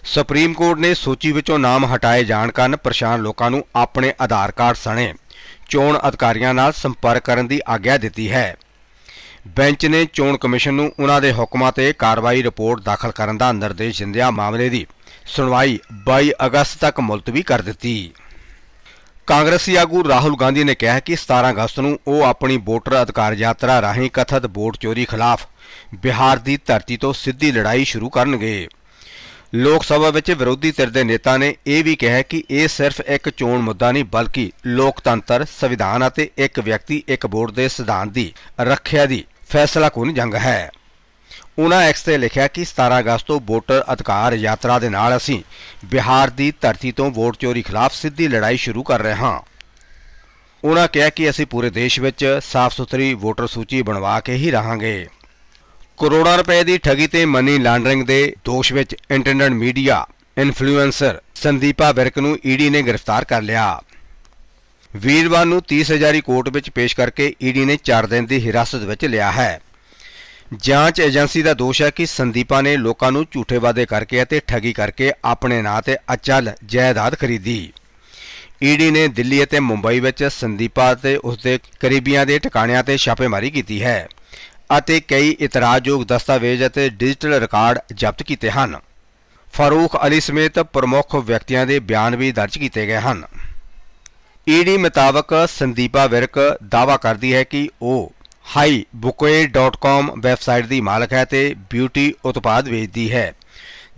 ਸੁਪਰੀਮ ਕੋਰਟ ਨੇ ਸੂਚੀ ਵਿੱਚੋਂ ਨਾਮ ਹਟਾਏ ਜਾਣ ਕਾਰਨ ਪਰੇਸ਼ਾਨ ਲੋਕਾਂ ਨੂੰ ਆਪਣੇ ਆਧਾਰ ਕਾਰਡ ਸਣੇ ਚੋਣ ਅਧਿਕਾਰੀਆਂ ਨਾਲ ਸੰਪਰਕ ਕਰਨ ਦੀ ਆਗਿਆ ਦਿੱਤੀ ਹੈ। ਬੈਂਚ ਨੇ ਚੋਣ ਕਮਿਸ਼ਨ ਨੂੰ ਉਹਨਾਂ ਦੇ ਹੁਕਮਾਂ ਤੇ ਕਾਰਵਾਈ ਰਿਪੋਰਟ ਦਾਖਲ ਕਰਨ ਦਾ ਨਿਰਦੇਸ਼ ਦਿੰਦਿਆਂ ਮਾਮਲੇ ਦੀ ਸੁਣਵਾਈ 22 ਅਗਸਤ ਤੱਕ ਮੁਲਤਵੀ ਕਰ ਦਿੱਤੀ। ਕਾਂਗਰਸੀ ਆਗੂ ਰਾਹੁਲ ਗਾਂਧੀ ਨੇ ਕਿਹਾ ਕਿ 17 ਅਗਸਤ ਨੂੰ ਉਹ ਆਪਣੀ ਵੋਟਰ ਅਧਿਕਾਰ ਯਾਤਰਾ ਰਾਹੀਂ ਕਥਿਤ ਵੋਟ ਚੋਰੀ ਖਿਲਾਫ ਬਿਹਾਰ ਦੀ ਧਰਤੀ ਤੋਂ ਸਿੱਧੀ ਲੜਾਈ ਸ਼ੁਰੂ ਕਰਨਗੇ। ਲੋਕ ਸਭਾ ਵਿੱਚ ਵਿਰੋਧੀ ਧਿਰ ਦੇ ਨੇਤਾ ਨੇ ਇਹ ਵੀ ਕਿਹਾ ਕਿ ਇਹ ਸਿਰਫ ਇੱਕ ਚੋਣ ਮੁੱਦਾ ਨਹੀਂ, ਬਲਕਿ ਲੋਕਤੰਤਰ, ਸੰਵਿਧਾਨ ਅਤੇ ਇੱਕ ਵਿਅਕਤੀ, ਇੱਕ ਵੋਟ ਦੇ ਸਿਧਾਂਤ ਦੀ ਰੱਖਿਆ ਦੀ ਫੈਸਲਾਕੁਨ ਜੰਗ ਹੈ। ਉਨ੍ਹਾਂ ਐਕਸ ਤੇ ਲਿਖਿਆ ਕਿ 17 ਅਗਸਤ ਤੋਂ ਵੋਟਰ ਅਧਿਕਾਰ ਯਾਤਰਾ ਦੇ ਨਾਲ ਅਸੀਂ ਬਿਹਾਰ ਦੀ ਧਰਤੀ ਤੋਂ ਵੋਟ ਚੋਰੀ ਖਿਲਾਫ ਸਿੱਧੀ ਲੜਾਈ ਸ਼ੁਰੂ ਕਰ ਰਹੇ ਹਾਂ। ਉਹਨਾਂ ਕਿਹਾ ਕਿ ਅਸੀਂ ਪੂਰੇ ਦੇਸ਼ ਵਿੱਚ ਸਾਫ਼ ਸੁਥਰੀ ਵੋਟਰ ਸੂਚੀ ਬਣਵਾ ਕੇ ਹੀ ਰਹਾਂਗੇ। ਕਰੋੜਾਂ ਰੁਪਏ ਦੀ ਠੱਗੀ ਤੇ ਮਨੀ ਲਾਂਡਰਿੰਗ ਦੇ ਦੋਸ਼ ਵਿੱਚ internet media influencer Sandeepa Virk ਨੂੰ ਈਡੀ ਨੇ ਗ੍ਰਿਫਤਾਰ ਕਰ ਲਿਆ। ਵੀਰਵਾਰ ਨੂੰ 30000 ਕੋਰਟ ਵਿੱਚ ਪੇਸ਼ ਕਰਕੇ ਈਡੀ ਨੇ 4 ਦਿਨ ਦੀ ਹਿਰਾਸਤ ਵਿੱਚ ਲਿਆ ਹੈ। ਜਾਂਚ ਏਜੰਸੀ ਦਾ ਦੋਸ਼ ਹੈ ਕਿ ਸੰਦੀਪਾ ਨੇ ਲੋਕਾਂ ਨੂੰ ਝੂਠੇ ਵਾਅਦੇ ਕਰਕੇ ਅਤੇ ਠੱਗੀ ਕਰਕੇ ਆਪਣੇ ਨਾਂ ਤੇ ਅਚਲ ਜਾਇਦਾਦ ਖਰੀਦੀ। ਈਡੀ ਨੇ ਦਿੱਲੀ ਅਤੇ ਮੁੰਬਈ ਵਿੱਚ ਸੰਦੀਪਾ ਅਤੇ ਉਸ ਦੇ ਕਰੀਬੀਆਂ ਦੇ ਟਿਕਾਣਿਆਂ ਤੇ ਛਾਪੇਮਾਰੀ ਕੀਤੀ ਹੈ ਅਤੇ ਕਈ ਇਤਰਾਜ਼ਯੋਗ ਦਸਤਾਵੇਜ਼ ਅਤੇ ਡਿਜੀਟਲ ਰਿਕਾਰਡ ਜ਼ਬਤ ਕੀਤੇ ਹਨ। ਫਾਰੂਖ ਅਲੀ ਸਮੇਤ ਪ੍ਰਮੁੱਖ ਵਿਅਕਤੀਆਂ ਦੇ ਬਿਆਨ ਵੀ ਦਰਜ ਕੀਤੇ ਗਏ ਹਨ। ਈਡੀ ਮੁਤਾਬਕ ਸੰਦੀਪਾ ਵਿਰਕ ਦਾਅਵਾ ਕਰਦੀ ਹੈ ਕਿ ਉਹ highbouquet.com ਵੈਬਸਾਈਟ ਦੀ ਮਾਲਕ ਹੈ ਤੇ ਬਿਊਟੀ ਉਤਪਾਦ ਵੇਚਦੀ ਹੈ।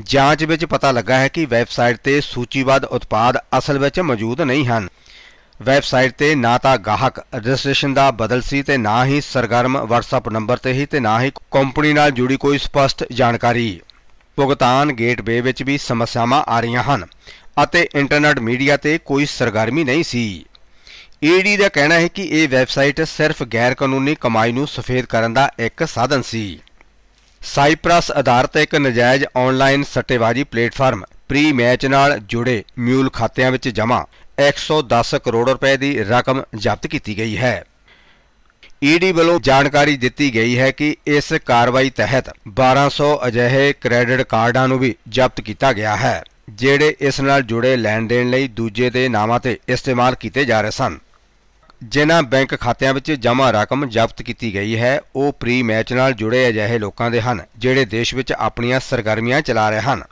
ਜਾਂਚ ਵਿੱਚ ਪਤਾ ਲੱਗਾ ਹੈ ਕਿ ਵੈਬਸਾਈਟ ਤੇ ਸੂਚੀਬੱਧ ਉਤਪਾਦ ਅਸਲ ਵਿੱਚ ਮੌਜੂਦ ਨਹੀਂ ਹਨ। ਵੈਬਸਾਈਟ ਤੇ ਨਾ ਤਾਂ ਗਾਹਕ ਰਜਿਸਟ੍ਰੇਸ਼ਨ ਦਾ ਬਦਲ ਸੀ ਤੇ ਨਾ ਹੀ ਸਰਗਰਮ WhatsApp ਨੰਬਰ ਤੇ ਹੀ ਤੇ ਨਾ ਹੀ ਕੰਪਨੀ ਨਾਲ ਜੁੜੀ ਕੋਈ ਸਪਸ਼ਟ ਜਾਣਕਾਰੀ। ਭੁਗਤਾਨ ਗੇਟਵੇ ਵਿੱਚ ਵੀ ਸਮੱਸਿਆਵਾਂ ਆ ਰਹੀਆਂ ਹਨ ਅਤੇ ਇੰਟਰਨੈਟ ਮੀਡੀਆ ਤੇ ਕੋਈ ਸਰਗਰਮੀ ਨਹੀਂ ਸੀ। ਈਡੀ ਦਾ ਕਹਿਣਾ ਹੈ ਕਿ ਇਹ ਵੈਬਸਾਈਟ ਸਿਰਫ ਗੈਰ ਕਾਨੂੰਨੀ ਕਮਾਈ ਨੂੰ ਸਫੇਦ ਕਰਨ ਦਾ ਇੱਕ ਸਾਧਨ ਸੀ। ਸਾਈਪ੍ਰਸ ਆਧਾਰਿਤ ਇੱਕ ਨਜਾਇਜ਼ ਆਨਲਾਈਨ ਸੱਟੇਬਾਜ਼ੀ ਪਲੇਟਫਾਰਮ ਪ੍ਰੀ ਮੈਚ ਨਾਲ ਜੁੜੇ ਮਿਊਲ ਖਾਤਿਆਂ ਵਿੱਚ ਜਮ੍ਹਾਂ 110 ਕਰੋੜ ਰੁਪਏ ਦੀ ਰਕਮ ਜ਼ਬਤ ਕੀਤੀ ਗਈ ਹੈ। ਈਡੀ ਵੱਲੋਂ ਜਾਣਕਾਰੀ ਦਿੱਤੀ ਗਈ ਹੈ ਕਿ ਇਸ ਕਾਰਵਾਈ ਤਹਿਤ 1200 ਅਜਿਹੇ ਕ੍ਰੈਡਿਟ ਕਾਰਡਾਂ ਨੂੰ ਵੀ ਜ਼ਬਤ ਕੀਤਾ ਗਿਆ ਹੈ, ਜਿਹੜੇ ਇਸ ਨਾਲ ਜੁੜੇ ਲੈਣ ਦੇਣ ਲਈ ਦੂਜੇ ਦੇ ਨਾਵਾਂ ਤੇ ਇਸਤੇਮਾਲ ਕੀਤੇ ਜਾ ਰਹੇ ਸਨ। ਜਿਨ੍ਹਾਂ ਬੈਂਕ ਖਾਤਿਆਂ ਵਿੱਚ ਜਮ੍ਹਾਂ ਰਕਮ ਜ਼ਬਤ ਕੀਤੀ ਗਈ ਹੈ, ਉਹ ਪ੍ਰੀ ਮੈਚ ਨਾਲ ਜੁੜੇ ਅਜਿਹੇ ਲੋਕਾਂ ਦੇ ਹਨ, ਜਿਹੜੇ ਦੇਸ਼ ਵਿੱਚ ਆਪਣੀਆਂ ਸਰਗਰਮੀਆਂ ਚਲਾ ਰਹੇ ਹਨ।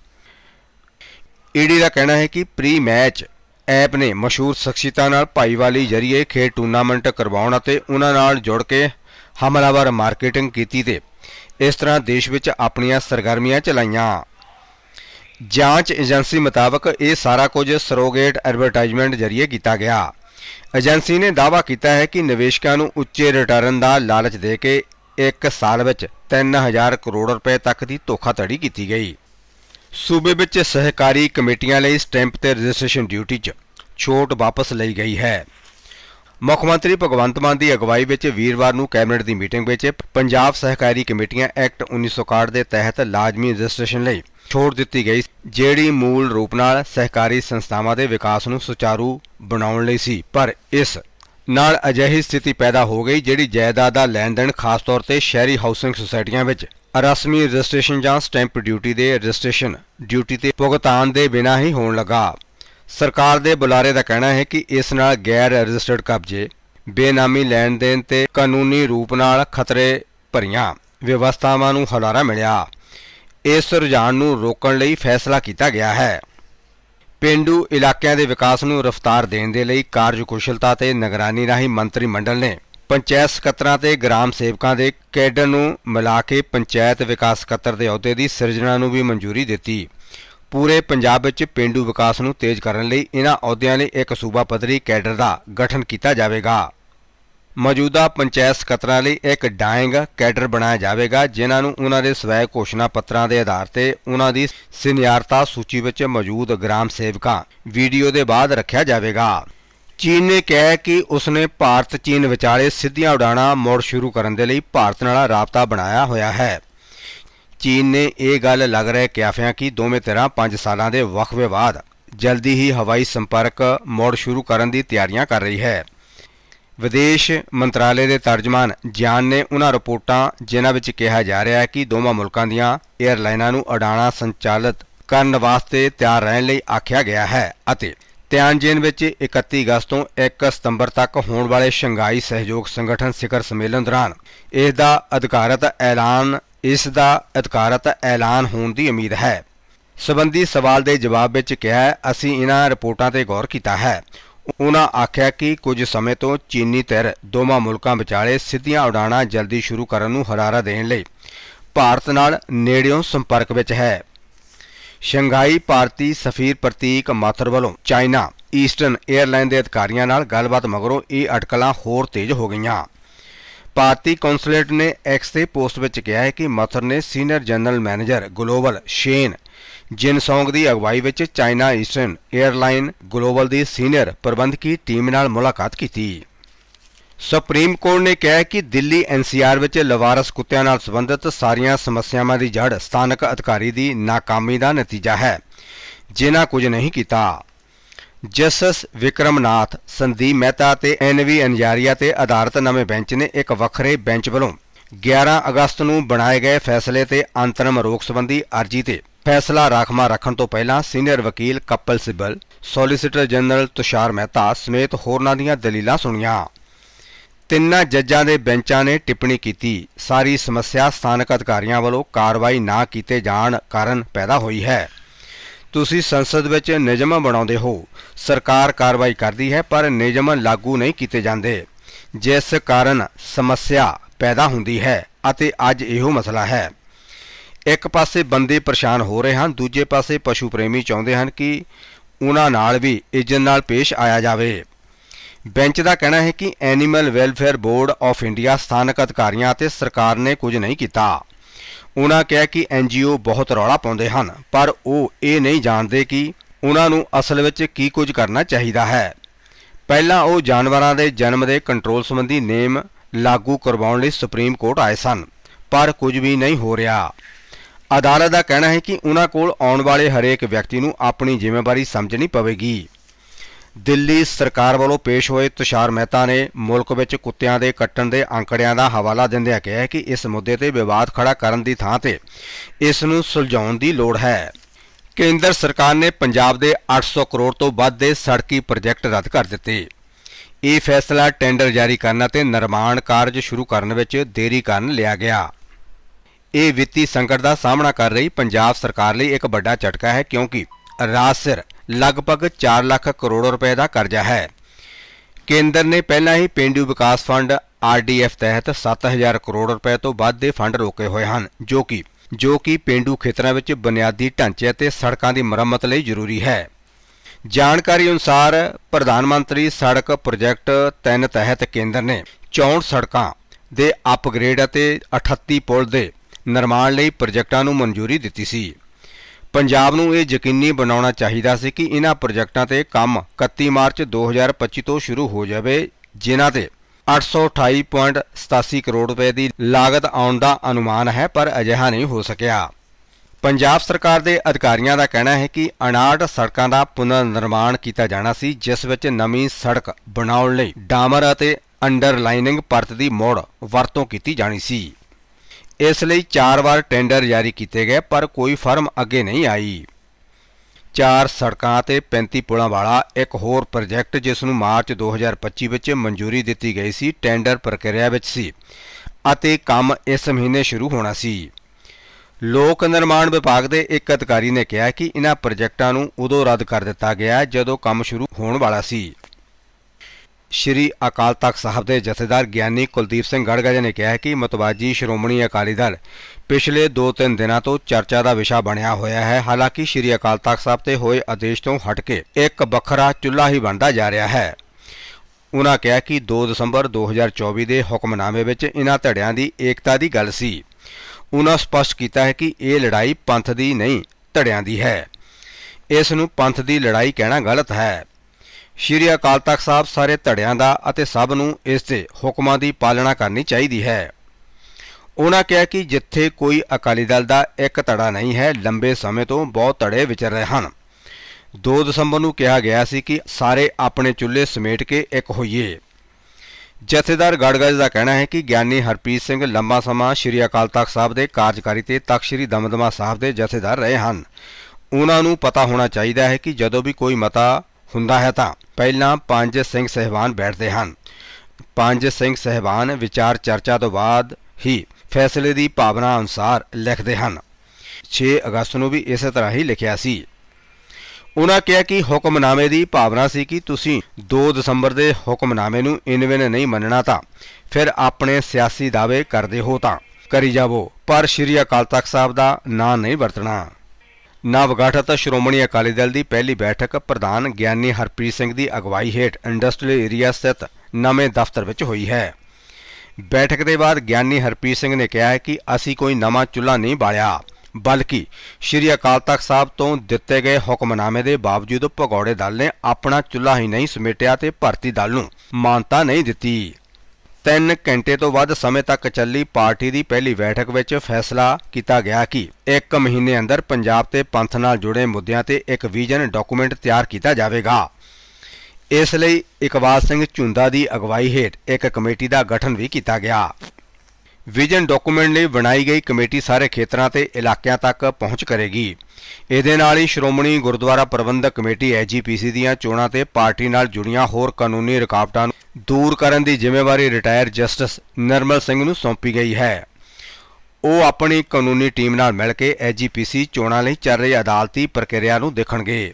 ਈਡੀ ਦਾ ਕਹਿਣਾ ਹੈ ਕਿ ਪ੍ਰੀ ਮੈਚ ਐਪ ਨੇ ਮਸ਼ਹੂਰ ਸ਼ਖਸੀਅਤਾਂ ਨਾਲ ਭਾਈਵਾਲੀ ਜਰੀਏ ਖੇਡ ਟੂਰਨਾਮੈਂਟ ਕਰਵਾਉਣ ਅਤੇ ਉਹਨਾਂ ਨਾਲ ਜੁੜ ਕੇ ਹਮਲਾਵਰ ਮਾਰਕੀਟਿੰਗ ਕੀਤੀ ਤੇ ਇਸ ਤਰ੍ਹਾਂ ਦੇਸ਼ ਵਿੱਚ ਆਪਣੀਆਂ ਸਰਗਰਮੀਆਂ ਚਲਾਈਆਂ। ਜਾਂਚ ਏਜੰਸੀ ਮੁਤਾਬਕ ਇਹ ਸਾਰਾ ਕੁਝ ਸਰੋਗੇਟ ਐਡਵਰਟਾਈਜ਼ਮੈਂਟ ਜਰੀਏ ਕੀਤਾ ਗਿਆ। ਏਜੰਸੀ ਨੇ ਦਾਅਵਾ ਕੀਤਾ ਹੈ ਕਿ ਨਿਵੇਸ਼ਕਾਂ ਨੂੰ ਉੱਚੇ ਰਿਟਰਨ ਦਾ ਲਾਲਚ ਦੇ ਕੇ ਇੱਕ ਸਾਲ ਵਿੱਚ 3000 ਕਰੋੜ ਰੁਪਏ ਤੱਕ ਦੀ ਧੋਖਾਧੜੀ ਕੀਤੀ ਗਈ। ਸੂਬੇ ਵਿੱਚ ਸਹਿਕਾਰੀ ਕਮੇਟੀਆਂ ਲਈ ਸਟੈਂਪ ਤੇ ਰਜਿਸਟ੍ਰੇਸ਼ਨ ਡਿਊਟੀ 'ਚ ਛੋਟ ਵਾਪਸ ਲਈ ਗਈ ਹੈ। ਮੁੱਖ ਮੰਤਰੀ ਭਗਵੰਤ ਮਾਨ ਦੀ ਅਗਵਾਈ ਵਿੱਚ ਵੀਰਵਾਰ ਨੂੰ ਕੈਬਨਿਟ ਦੀ ਮੀਟਿੰਗ ਵਿੱਚ ਪੰਜਾਬ ਸਹਿਕਾਰੀ ਕਮੇਟੀਆਂ ਐਕਟ 1961 ਦੇ ਤਹਿਤ ਲਾਜ਼ਮੀ ਰਜਿਸਟ੍ਰੇਸ਼ਨ ਲਈ ਛੋਟ ਦਿੱਤੀ ਗਈ ਜਿਹੜੀ ਮੂਲ ਰੂਪ ਨਾਲ ਸਹਿਕਾਰੀ ਸੰਸਥਾਵਾਂ ਦੇ ਵਿਕਾਸ ਨੂੰ ਸੁਚਾਰੂ ਬਣਾਉਣ ਲਈ ਸੀ। ਪਰ ਇਸ ਨਾਲ ਅਜਿਹੀ ਸਥਿਤੀ ਪੈਦਾ ਹੋ ਗਈ, ਜਿਹੜੀ ਜਾਇਦਾਦ ਦਾ ਲੈਣ ਦੇਣ, ਖਾਸ ਤੌਰ ਤੇ ਸ਼ਹਿਰੀ ਹਾਊਸਿੰਗ ਸੁਸਾਇਟੀਆਂ ਵਿੱਚ ਰਸਮੀ ਰਜਿਸਟ੍ਰੇਸ਼ਨ ਜਾਂ ਸਟੈਂਪ ਡਿਊਟੀ ਦੇ ਰਜਿਸਟ੍ਰੇਸ਼ਨ ਡਿਊਟੀ ਤੇ ਭੁਗਤਾਨ ਦੇ ਬਿਨਾਂ ਹੀ ਹੋਣ ਲੱਗਾ। ਸਰਕਾਰ ਦੇ ਬੁਲਾਰੇ ਦਾ ਕਹਿਣਾ ਹੈ ਕਿ ਇਸ ਨਾਲ ਗੈਰ ਰਜਿਸਟਰਡ ਕਬਜ਼ੇ, ਬੇਨਾਮੀ ਲੈਣ ਦੇਣ ਤੇ ਕਾਨੂੰਨੀ ਰੂਪ ਨਾਲ ਖਤਰੇ ਭਰੀਆਂ ਵਿਵਸਥਾਵਾਂ ਨੂੰ ਹੁਲਾਰਾ ਮਿਲਿਆ। ਇਸ ਰੁਝਾਨ ਨੂੰ ਰੋਕਣ ਲਈ ਫੈਸਲਾ ਕੀਤਾ ਗਿਆ ਹੈ। ਪਿੰਡੂ ਇਲਾਕਿਆਂ ਦੇ ਵਿਕਾਸ ਨੂੰ ਰਫ਼ਤਾਰ ਦੇਣ ਦੇ ਲਈ ਕਾਰਜਕੁਸ਼ਲਤਾ ਤੇ ਨਿਗਰਾਨੀ ਰਾਹੀਂ ਮੰਤਰੀ ਮੰਡਲ ਨੇ ਪੰਚਾਇਤ ਸਕੱਤਰਾਂ ਤੇ ਗ੍ਰਾਮ ਸੇਵਕਾਂ ਦੇ ਕੈਡਰ ਨੂੰ ਮਿਲਾ ਕੇ ਪੰਚਾਇਤ ਵਿਕਾਸ ਸਕੱਤਰ ਦੇ ਅਹੁਦੇ ਦੀ ਸਿਰਜਣਾ ਨੂੰ ਵੀ ਮਨਜ਼ੂਰੀ ਦਿੱਤੀ। ਪੂਰੇ ਪੰਜਾਬ ਵਿੱਚ ਪਿੰਡੂ ਵਿਕਾਸ ਨੂੰ ਤੇਜ਼ ਕਰਨ ਲਈ ਇਹਨਾਂ ਅਹੁਦਿਆਂ ਲਈ ਇੱਕ ਸੂਬਾ ਪੱਧਰੀ ਕੈਡਰ ਦਾ ਗਠਨ ਕੀਤਾ ਜਾਵੇਗਾ। ਮੌਜੂਦਾ ਪੰਚਾਇਤ ਸਕੱਤਰਾਂ ਲਈ ਇੱਕ ਡਾਇੰਗ ਕੈਡਰ ਬਣਾਇਆ ਜਾਵੇਗਾ, ਜਿਨ੍ਹਾਂ ਨੂੰ ਉਹਨਾਂ ਦੇ ਸਵੈ ਘੋਸ਼ਣਾ ਪੱਤਰਾਂ ਦੇ ਆਧਾਰ ਤੇ ਉਹਨਾਂ ਦੀ ਸੀਨੀਅਰਤਾ ਸੂਚੀ ਵਿੱਚ ਮੌਜੂਦ ਗ੍ਰਾਮ ਸੇਵਕਾਂ ਵੀਡੀਓ ਦੇ ਬਾਅਦ ਰੱਖਿਆ ਜਾਵੇਗਾ। ਚੀਨ ਨੇ ਕਿਹਾ ਹੈ ਕਿ ਉਸਨੇ ਭਾਰਤ ਚੀਨ ਵਿਚਾਲੇ ਸਿੱਧੀਆਂ ਉਡਾਣਾਂ ਮੁੜ ਸ਼ੁਰੂ ਕਰਨ ਦੇ ਲਈ ਭਾਰਤ ਨਾਲ ਰਾਬਤਾ ਬਣਾਇਆ ਹੋਇਆ ਹੈ। ਚੀਨ ਨੇ ਇਹ ਗੱਲ ਲੱਗ ਰਿਹਾ ਕਿਆਫਿਆਂ ਕਿ ਦੋਵੇਂ ਧਿਰਾਂ 5 ਸਾਲਾਂ ਦੇ ਵਕਫੇ ਬਾਅਦ ਜਲਦੀ ਹੀ ਹਵਾਈ ਸੰਪਰਕ ਮੁੜ ਸ਼ੁਰੂ ਕਰਨ ਦੀ ਤਿਆਰੀਆਂ ਕਰ ਰਹੀ ਹੈ। ਵਿਦੇਸ਼ ਮੰਤਰਾਲੇ ਦੇ ਤਰਜਮਾਨ ਜਿਆਨ ਨੇ ਉਹਨਾਂ ਰਿਪੋਰਟਾਂ ਜਿਨ੍ਹਾਂ ਵਿੱਚ ਕਿਹਾ ਜਾ ਰਿਹਾ ਹੈ ਕਿ ਦੋਵਾਂ ਮੁਲਕਾਂ ਦੀਆਂ 에ਅਰਲਾਈਨਾਂ ਨੂੰ ਉਡਾਣਾਂ ਸੰਚਾਲਿਤ ਕਰਨ ਵਾਸਤੇ ਤਿਆਰ ਰਹਿਣ ਲਈ ਆਖਿਆ ਗਿਆ ਹੈ ਅਤੇ ਤਿਆਨਜੇਨ ਵਿੱਚ 31 ਅਗਸਤ ਤੋਂ 1 ਸਤੰਬਰ ਤੱਕ ਹੋਣ ਵਾਲੇ ਸ਼ੰਘਾਈ ਸਹਿਯੋਗ ਸੰਗਠਨ ਸਿਖਰ ਸੰਮੇਲਨ ਦੌਰਾਨ ਇਸ ਦਾ ਅਧਿਕਾਰਤ ਐਲਾਨ ਇਸ ਦਾ ਅਧਿਕਾਰਤ ਐਲਾਨ ਹੋਣ ਦੀ ਉਮੀਦ ਹੈ। ਸਬੰਧੀ ਸਵਾਲ ਦੇ ਜਵਾਬ ਵਿੱਚ ਕਿਹਾ, ਅਸੀਂ ਇਹਨਾਂ ਰਿਪੋਰਟਾਂ ਤੇ ਗੌਰ ਕੀਤਾ ਹੈ। ਉਹਨਾਂ ਆਖਿਆ ਕਿ ਕੁਝ ਸਮੇਂ ਤੋਂ ਚੀਨੀ ਧਿਰ ਦੋਵਾਂ ਮੁਲਕਾਂ ਵਿਚਾਲੇ ਸਿੱਧੀਆਂ ਉਡਾਣਾਂ ਜਲਦੀ ਸ਼ੁਰੂ ਕਰਨ ਨੂੰ ਹਰਾਰਾ ਦੇਣ ਲਈ ਭਾਰਤ ਨਾਲ ਨੇੜਿਓਂ ਸੰਪਰਕ ਵਿੱਚ ਹੈ। ਸ਼ੰਘਾਈ ਭਾਰਤੀ ਸਫੀਰ ਪ੍ਰਤੀਕ ਮਾਥਰ ਵੱਲੋਂ ਚਾਈਨਾ, ਈਸਟਰਨ 에ਅਰਲਾਈਨ ਦੇ ਅਧਿਕਾਰੀਆਂ ਨਾਲ ਗੱਲਬਾਤ ਮਗਰੋਂ ਇਹ ਅਟਕਲਾਂ ਹੋਰ ਤੇਜ਼ ਹੋ ਗਈਆਂ। ਭਾਰਤੀ ਕੌਂਸੂਲੇਟ ਨੇ ਐਕਸ ਤੇ ਪੋਸਟ ਵਿੱਚ ਕਿਹਾ ਹੈ ਕਿ ਮਥਰ ਨੇ senior general manager global Shen Jinsong ਦੀ ਅਗਵਾਈ ਵਿੱਚ ਚਾਈਨਾ, ਈਸਟਰਨ 에ਅਰਲਾਈਨ ਗਲੋਬਲ ਦੀ ਸੀਨੀਅਰ ਪ੍ਰਬੰਧਕੀ ਟੀਮ ਨਾਲ ਮੁਲਾਕਾਤ ਕੀਤੀ। ਸੁਪਰੀਮ ਕੋਰਟ ਨੇ ਕਿਹਾ ਕਿ ਦਿੱਲੀ ਐਨਸੀਆਰ ਵਿੱਚ ਲਵਾਰਸ ਕੁੱਤਿਆਂ ਨਾਲ ਸੰਬੰਧਿਤ ਸਾਰੀਆਂ ਸਮੱਸਿਆਵਾਂ ਦੀ ਜੜ ਸਥਾਨਕ ਅਧਿਕਾਰੀ ਦੀ ਨਾਕਾਮੀ ਦਾ ਨਤੀਜਾ ਹੈ। ਜਿਨ੍ਹਾਂ ਕੁਝ ਨਹੀਂ ਕੀਤਾ। ਜਸਟਿਸ ਵਿਕਰਮਨਾਥ, ਸੰਦੀਪ ਮਹਿਤਾ ਤੇ ਐਨਵੀ ਅਨਜਾਰੀਆ ਤੇ ਆਧਾਰਿਤ ਨਵੇਂ ਬੈਂਚ ਨੇ ਇੱਕ ਵੱਖਰੇ ਬੈਂਚ ਵੱਲੋਂ 11 ਅਗਸਤ ਨੂੰ ਬਣਾਏ ਗਏ ਫੈਸਲੇ ਤੇ ਅੰਤਰਮ ਰੋਕ ਸੰਬੰਧੀ ਅਰਜੀ ਤੇ ਫੈਸਲਾ ਰਾਖਵਾਂ ਰੱਖਣ ਤੋਂ ਪਹਿਲਾਂ ਸੀਨੀਅਰ ਵਕੀਲ ਕਪਲ ਸਿੱਬਲ, ਸੋਲਿਸਿਟਰ ਜਨਰਲ ਤੁਸ਼ਾਰ ਮਹਿਤਾ ਸਮੇਤ ਹੋਰਨਾਂ ਦੀਆਂ ਦਲੀਲਾਂ ਸੁਣੀਆਂ। ਤਿੰਨਾਂ ਜੱਜਾਂ ਦੇ ਬੈਂਚਾਂ ਨੇ ਟਿੱਪਣੀ ਕੀਤੀ। ਸਾਰੀ ਸਮੱਸਿਆ ਸਥਾਨਕ ਅਧਿਕਾਰੀਆਂ ਵੱਲੋਂ ਕਾਰਵਾਈ ਨਾ ਕੀਤੇ ਜਾਣ ਕਾਰਨ ਪੈਦਾ ਹੋਈ ਹੈ। ਤੁਸੀਂ ਸੰਸਦ ਵਿੱਚ ਨਿਯਮ ਬਣਾਉਂਦੇ ਹੋ। ਸਰਕਾਰ ਕਾਰਵਾਈ ਕਰਦੀ ਹੈ, ਪਰ ਨਿਯਮ ਲਾਗੂ ਨਹੀਂ ਕੀਤੇ ਜਾਂਦੇ। ਜਿਸ ਕਾਰਨ ਸਮੱਸਿਆ ਪੈਦਾ ਹੁੰਦੀ ਹੈ ਅਤੇ ਅੱਜ ਇਹੋ ਮਸਲਾ ਹੈ। ਇੱਕ ਪਾਸੇ ਬੰਦੇ ਪਰੇਸ਼ਾਨ ਹੋ ਰਹੇ ਹਨ, ਦੂਜੇ ਪਾਸੇ ਪਸ਼ੂ ਪ੍ਰੇਮੀ ਚਾਹੁੰਦੇ ਹਨ ਕਿ ਉਹਨਾਂ ਨਾਲ ਵੀ ਇੱਜ਼ਤ ਨਾਲ ਪੇਸ਼ ਆਇਆ ਜਾਵੇ। ਬੈਂਚ ਦਾ ਕਹਿਣਾ ਹੈ ਕਿ animal welfare board of India ਸਥਾਨਕ ਅਧਿਕਾਰੀਆਂ ਅਤੇ ਸਰਕਾਰ ਨੇ ਕੁਝ ਨਹੀਂ ਕੀਤਾ। ਉਹਨਾਂ ਕਿਹਾ ਕਿ ਐਨਜੀਓ ਬਹੁਤ ਰੌਲਾ ਪਾਉਂਦੇ ਹਨ, ਪਰ ਉਹ ਇਹ ਨਹੀਂ ਜਾਣਦੇ ਕਿ ਉਹਨਾਂ ਨੂੰ ਅਸਲ ਵਿੱਚ ਕੀ ਕੁਝ ਕਰਨਾ ਚਾਹੀਦਾ ਹੈ। ਪਹਿਲਾਂ ਉਹ ਜਾਨਵਰਾਂ ਦੇ ਜਨਮ ਦੇ ਕੰਟਰੋਲ ਸੰਬੰਧੀ ਨੇਮ ਲਾਗੂ ਕਰਵਾਉਣ ਲਈ ਸੁਪਰੀਮ ਕੋਰਟ ਆਏ ਸਨ, ਪਰ ਕੁਝ ਵੀ ਨਹੀਂ ਹੋ ਰਿਹਾ। ਅਦਾਲਤ ਦਾ ਕਹਿਣਾ ਹੈ ਕਿ ਉਹਨਾਂ ਕੋਲ ਆਉਣ ਵਾਲੇ ਹਰੇਕ ਵਿਅਕਤੀ ਨੂੰ ਆਪਣੀ ਜ਼ਿੰਮੇਵਾਰੀ ਸਮਝਣੀ ਪਵੇਗੀ। ਦਿੱਲੀ ਸਰਕਾਰ ਵੱਲੋਂ ਪੇਸ਼ ਹੋਏ ਤੁਸ਼ਾਰ ਮਹਿਤਾ ਨੇ ਮੁਲਕ ਵਿੱਚ ਕੁੱਤਿਆਂ ਦੇ ਕੱਟਣ ਦੇ ਅੰਕੜਿਆਂ ਦਾ ਹਵਾਲਾ ਦਿੰਦਿਆਂ ਕਿਹਾ ਕਿ ਇਸ ਮੁੱਦੇ ਤੇ ਵਿਵਾਦ ਖੜਾ ਕਰਨ ਦੀ ਥਾਂ ਤੇ ਇਸ ਨੂੰ ਸੁਲਝਾਉਣ ਦੀ ਲੋੜ ਹੈ। ਕੇਂਦਰ ਸਰਕਾਰ ਨੇ ਪੰਜਾਬ ਦੇ 800 ਕਰੋੜ ਤੋਂ ਵੱਧ ਦੇ ਸੜਕੀ ਪ੍ਰੋਜੈਕਟ ਰੱਦ ਕਰ ਦਿੱਤੇ। ਇਹ ਫੈਸਲਾ ਟੈਂਡਰ ਜਾਰੀ ਕਰਨ ਅਤੇ ਨਿਰਮਾਣ ਕਾਰਜ ਸ਼ੁਰੂ ਕਰਨ ਵਿੱਚ ਦੇਰੀ ਕਾਰਨ ਲਿਆ ਗਿਆ। ਇਹ ਵਿੱਤੀ ਸੰਕਟ ਦਾ ਸਾਹਮਣਾ ਕਰ ਰਹੀ ਪੰਜਾਬ ਸਰਕਾਰ ਲਈ ਇੱਕ ਵੱਡਾ ਝਟਕਾ ਹੈ ਕਿਉਂਕਿ ਰਾਜ ਸਿਰ ਲਗਭਗ 4 ਲੱਖ ਕਰੋੜ ਰੁਪਏ ਦਾ ਕਰਜ਼ਾ ਹੈ। ਕੇਂਦਰ ਨੇ ਪਹਿਲਾਂ ਹੀ ਪੇਂਡੂ ਵਿਕਾਸ ਫੰਡ ਆਰਡੀਐਫ ਤਹਿਤ 7000 ਕਰੋੜ ਰੁਪਏ ਤੋਂ ਵੱਧ ਦੇ ਫੰਡ ਰੋਕੇ ਹੋਏ ਹਨ, ਜੋ ਕਿ ਜੋ ਕਿ ਪੇਂਡੂ ਖੇਤਰਾਂ ਵਿੱਚ ਬੁਨਿਆਦੀ ਢਾਂਚੇ ਅਤੇ ਸੜਕਾਂ ਦੀ ਮੁਰੰਮਤ ਲਈ ਜ਼ਰੂਰੀ ਹੈ। ਜਾਣਕਾਰੀ ਅਨੁਸਾਰ ਪ੍ਰਧਾਨ ਮੰਤਰੀ ਸੜਕ ਪ੍ਰੋਜੈਕਟ 3 ਤਹਿਤ ਕੇਂਦਰ ਨੇ 64 ਸੜਕਾਂ ਦੇ ਅਪਗ੍ਰੇਡ ਅਤੇ 38 ਪੁਲ ਦੇ ਨਿਰਮਾਣ ਲਈ ਪ੍ਰੋਜੈਕਟਾਂ ਨੂੰ ਮਨਜ਼ੂਰੀ ਦਿੱਤੀ ਸੀ। ਪੰਜਾਬ ਨੂੰ ਇਹ ਯਕੀਨੀ ਬਣਾਉਣਾ ਚਾਹੀਦਾ ਸੀ ਕਿ ਇਹਨਾਂ ਪ੍ਰੋਜੈਕਟਾਂ ਤੇ ਕੰਮ 31 ਮਾਰਚ 2025 ਤੋਂ ਸ਼ੁਰੂ ਹੋ ਜਾਵੇ, ਜਿਨ੍ਹਾਂ ਤੇ 828.87 ਕਰੋੜ ਰੁਪਏ ਦੀ ਲਾਗਤ ਆਉਣ ਦਾ ਅਨੁਮਾਨ ਹੈ, ਪਰ ਅਜਿਹਾ ਨਹੀਂ ਹੋ ਸਕਿਆ। ਪੰਜਾਬ ਸਰਕਾਰ ਦੇ ਅਧਿਕਾਰੀਆਂ ਦਾ ਕਹਿਣਾ ਹੈ ਕਿ 59 ਸੜਕਾਂ ਦਾ ਪੁਨਰ ਨਿਰਮਾਣ ਕੀਤਾ ਜਾਣਾ ਸੀ, ਜਿਸ ਵਿੱਚ ਨਵੀਂ ਸੜਕ ਬਣਾਉਣ ਲਈ ਡਾਮਰ ਅਤੇ ਅੰਡਰਲਾਈਨਿੰਗ ਪਰਤ ਦੀ ਮੋੜ ਵਰਤੋਂ ਕੀਤੀ ਜਾਣੀ ਸੀ। ਇਸ ਲਈ ਚਾਰ ਵਾਰ ਟੈਂਡਰ ਜਾਰੀ ਕੀਤੇ ਗਏ, ਪਰ ਕੋਈ ਫਰਮ ਅੱਗੇ ਨਹੀਂ ਆਈ। ਚਾਰ ਸੜਕਾਂ ਅਤੇ 35 ਪੁਲਾਂ ਵਾਲਾ ਇੱਕ ਹੋਰ ਪ੍ਰੋਜੈਕਟ, ਜਿਸ ਨੂੰ ਮਾਰਚ 2025 ਵਿੱਚ ਮਨਜ਼ੂਰੀ ਦਿੱਤੀ ਗਈ ਸੀ, ਟੈਂਡਰ ਪ੍ਰਕਿਰਿਆ ਵਿੱਚ ਸੀ ਅਤੇ ਕੰਮ ਇਸ ਮਹੀਨੇ ਸ਼ੁਰੂ ਹੋਣਾ ਸੀ। ਲੋਕ ਨਿਰਮਾਣ ਵਿਭਾਗ ਦੇ ਇੱਕ ਅਧਿਕਾਰੀ ਨੇ ਕਿਹਾ ਕਿ ਇਹਨਾਂ ਪ੍ਰੋਜੈਕਟਾਂ ਨੂੰ ਉਦੋਂ ਰੱਦ ਕਰ ਦਿੱਤਾ ਗਿਆ, ਜਦੋਂ ਕੰਮ ਸ਼ੁਰੂ ਹੋਣ ਵਾਲਾ ਸੀ। ਸ਼੍ਰੀ ਅਕਾਲ ਤਖਤ ਸਾਹਿਬ ਦੇ ਜਥੇਦਾਰ ਗਿਆਨੀ ਕੁਲਦੀਪ ਸਿੰਘ ਗੜਗੜ ਨੇ ਕਿਹਾ ਕਿ ਮਤਵਾਜੀ ਸ਼੍ਰੋਮਣੀ ਅਕਾਲੀ ਦਲ ਪਿਛਲੇ 2-3 ਦਿਨਾਂ ਤੋਂ ਚਰਚਾ ਦਾ ਵਿਸ਼ਾ ਬਣਿਆ ਹੋਇਆ ਹੈ। ਹਾਲਾਂਕਿ ਸ਼੍ਰੀ ਅਕਾਲ ਤਖਤ ਸਾਹਿਬ ਤੇ ਹੋਏ ਆਦੇਸ਼ ਤੋਂ ਹਟ ਕੇ ਇੱਕ ਵੱਖਰਾ ਚੁੱਲ੍ਹਾ ਹੀ ਬਣਦਾ ਜਾ ਰਿਹਾ ਹੈ। ਉਨ੍ਹਾਂ ਕਿਹਾ ਕਿ 2 ਦਸੰਬਰ 2024 ਦੇ ਹੁਕਮਨਾਮੇ ਵਿੱਚ ਇਨ੍ਹਾਂ ਧੜਿਆਂ ਦੀ ਏਕਤਾ ਦੀ ਗੱਲ ਸੀ। ਉਨ੍ਹਾਂ ਸਪਸ਼ਟ ਕੀਤਾ ਹੈ ਕਿ ਇਹ ਲੜਾਈ ਪੰਥ ਦੀ ਨਹੀਂ, ਧੜਿਆਂ ਦੀ ਹੈ। ਇਸ ਨੂੰ ਪੰਥ ਦੀ ਲੜਾਈ ਕਹਿਣਾ ਗਲਤ ਹੈ। ਸ਼੍ਰੀ ਅਕਾਲ ਤਖਤ ਸਾਹਿਬ ਸਾਰੇ ਧੜਿਆਂ ਦਾ ਅਤੇ ਸਭ ਨੂੰ ਇਸ ਦੇ ਹੁਕਮਾਂ ਦੀ ਪਾਲਣਾ ਕਰਨੀ ਚਾਹੀਦੀ ਹੈ। ਉਹਨਾਂ ਕਿਹਾ ਕਿ ਜਿੱਥੇ ਕੋਈ ਅਕਾਲੀ ਦਲ ਦਾ ਇੱਕ ਧੜਾ ਨਹੀਂ ਹੈ, ਲੰਬੇ ਸਮੇਂ ਤੋਂ ਬਹੁਤ ਧੜੇ ਵਿਚਰ ਰਹੇ ਹਨ। 2 ਦਸੰਬਰ ਨੂੰ ਕਿਹਾ ਗਿਆ ਸੀ ਕਿ ਸਾਰੇ ਆਪਣੇ ਚੁੱਲ੍ਹੇ ਸਮੇਟ ਕੇ ਇੱਕ ਹੋਈਏ। ਜਥੇਦਾਰ ਗੜਗੜ ਦਾ ਕਹਿਣਾ ਹੈ ਕਿ ਗਿਆਨੀ ਹਰਪ੍ਰੀਤ ਸਿੰਘ ਲੰਬਾ ਸਮਾਂ ਸ਼੍ਰੀ ਅਕਾਲ ਤਖਤ ਸਾਹਿਬ ਦੇ ਕਾਰਜਕਾਰੀ ਤੇ ਤਖਤ ਸ਼੍ਰੀ ਦਮਦਮਾ ਸਾਹਿਬ ਦੇ ਜਥੇਦਾਰ ਰਹੇ ਹਨ। ਉਹਨਾਂ ਨੂੰ ਪਤਾ ਹੋਣਾ ਚਾਹੀਦਾ ਹੈ ਕਿ ਜਦੋਂ ਵੀ ਕੋਈ ਮਤਾ ਹੁੰਦਾ ਹੈ ਤਾਂ ਪਹਿਲਾਂ ਪੰਜ ਸਿੰਘ ਸਹਿਬਾਨ ਬੈਠਦੇ ਹਨ। ਪੰਜ ਸਿੰਘ ਸਹਿਬਾਨ ਵਿਚਾਰ ਚਰਚਾ ਤੋਂ ਬਾਅਦ ਹੀ ਫੈਸਲੇ ਦੀ ਭਾਵਨਾ ਅਨੁਸਾਰ ਲਿਖਦੇ ਹਨ। 6 ਅਗਸਤ ਨੂੰ ਵੀ ਇਸੇ ਤਰ੍ਹਾਂ ਹੀ ਲਿਖਿਆ ਸੀ। ਉਹਨਾਂ ਕਿਹਾ ਕਿ ਹੁਕਮਨਾਮੇ ਦੀ ਭਾਵਨਾ ਸੀ ਕਿ ਤੁਸੀਂ 2 ਦਸੰਬਰ ਦੇ ਹੁਕਮਨਾਮੇ ਨੂੰ ਇਨਵਿਨ ਨਹੀਂ ਮੰਨਣਾ ਤਾਂ ਫਿਰ ਆਪਣੇ ਸਿਆਸੀ ਦਾਅਵੇ ਕਰਦੇ ਹੋ ਤਾਂ ਕਰੀ ਜਾਵੋ। ਪਰ ਸ਼੍ਰੀ ਅਕਾਲ ਤਖਤ ਸਾਹਿਬ ਦਾ ਨਾਂ ਨਹੀਂ ਵਰਤਣਾ। ਨਵਗਠਿਤ ਸ਼੍ਰੋਮਣੀ ਅਕਾਲੀ ਦਲ ਦੀ ਪਹਿਲੀ ਬੈਠਕ ਪ੍ਰਧਾਨ ਗਿਆਨੀ ਹਰਪ੍ਰੀਤ ਸਿੰਘ ਦੀ ਅਗਵਾਈ ਹੇਠ ਇੰਡਸਟਰੀਅਲ ਏਰੀਆ ਸਥਿਤ ਨਵੇਂ ਦਫ਼ਤਰ ਵਿੱਚ ਹੋਈ ਹੈ। ਬੈਠਕ ਦੇ ਬਾਅਦ ਗਿਆਨੀ ਹਰਪ੍ਰੀਤ ਸਿੰਘ ਨੇ ਕਿਹਾ ਕਿ ਅਸੀਂ ਕੋਈ ਨਵਾਂ ਚੁੱਲ੍ਹਾ ਨਹੀਂ ਬਾਲਿਆ, ਬਲਕਿ ਸ਼੍ਰੀ ਅਕਾਲ ਤਖਤ ਸਾਹਿਬ ਤੋਂ ਦਿੱਤੇ ਗਏ ਹੁਕਮਨਾਮੇ ਦੇ ਬਾਵਜੂਦ ਭਗੌੜੇ ਦਲ ਨੇ ਆਪਣਾ ਚੁੱਲ੍ਹਾ ਹੀ ਨਹੀਂ ਸਮੇਟਿਆ ਤੇ ਭਰਤੀ ਦਲ ਨੂੰ ਮਾਨਤਾ ਨਹੀਂ ਦਿੱਤੀ। ਤਿੰਨ ਘੰਟੇ ਤੋਂ ਵੱਧ ਸਮੇਂ ਤੱਕ ਚੱਲੀ ਪਾਰਟੀ ਦੀ ਪਹਿਲੀ ਬੈਠਕ ਵਿੱਚ ਫੈਸਲਾ ਕੀਤਾ ਗਿਆ ਕਿ ਇੱਕ ਮਹੀਨੇ ਅੰਦਰ ਪੰਜਾਬ ਤੇ ਪੰਥ ਨਾਲ ਜੁੜੇ ਮੁੱਦਿਆਂ ਤੇ ਇੱਕ ਵਿਜ਼ਨ ਡਾਕੂਮੈਂਟ ਤਿਆਰ ਕੀਤਾ ਜਾਵੇਗਾ। ਇਸ ਲਈ ਇਕਬਾਲ ਸਿੰਘ ਝੁੰਦਾ ਦੀ ਅਗਵਾਈ ਹੇਠ ਇੱਕ ਕਮੇਟੀ ਦਾ ਗਠਨ ਵੀ ਕੀਤਾ ਗਿਆ। ਵਿਜ਼ਨ ਡਾਕੂਮੈਂਟ ਲਈ ਬਣਾਈ ਗਈ ਕਮੇਟੀ ਸਾਰੇ ਖੇਤਰਾਂ ਤੇ ਇਲਾਕਿਆਂ ਤੱਕ ਪਹੁੰਚ ਕਰੇਗੀ। ਇਹਦੇ ਨਾਲ ਹੀ ਸ਼੍ਰੋਮਣੀ ਗੁਰਦੁਆਰਾ ਪ੍ਰਬੰਧਕ ਕਮੇਟੀ ਐਜੀਪੀਸੀ ਦੀਆਂ ਚੋਣਾਂ ਤੇ ਪਾਰਟੀ ਨਾਲ ਜੁੜੀਆਂ ਹੋਰ ਕਾਨੂੰਨੀ ਰੁਕਾਵਟਾਂ ਨੂੰ ਦੂਰ ਕਰਨ ਦੀ ਜ਼ਿੰਮੇਵਾਰੀ ਰਿਟਾਇਰ ਜਸਟਿਸ ਨਰਮਲ ਸਿੰਘ ਨੂੰ ਸੌਂਪੀ ਗਈ ਹੈ। ਉਹ ਆਪਣੀ ਕਾਨੂੰਨੀ ਟੀਮ ਨਾਲ ਮਿਲ ਕੇ ਐਜੀਪੀਸੀ ਚੋਣਾਂ ਲਈ ਚੱਲ ਰਹੀ ਅਦਾਲਤੀ ਪ੍ਰਕਿਰਿਆ ਨੂੰ ਦੇਖਣਗੇ।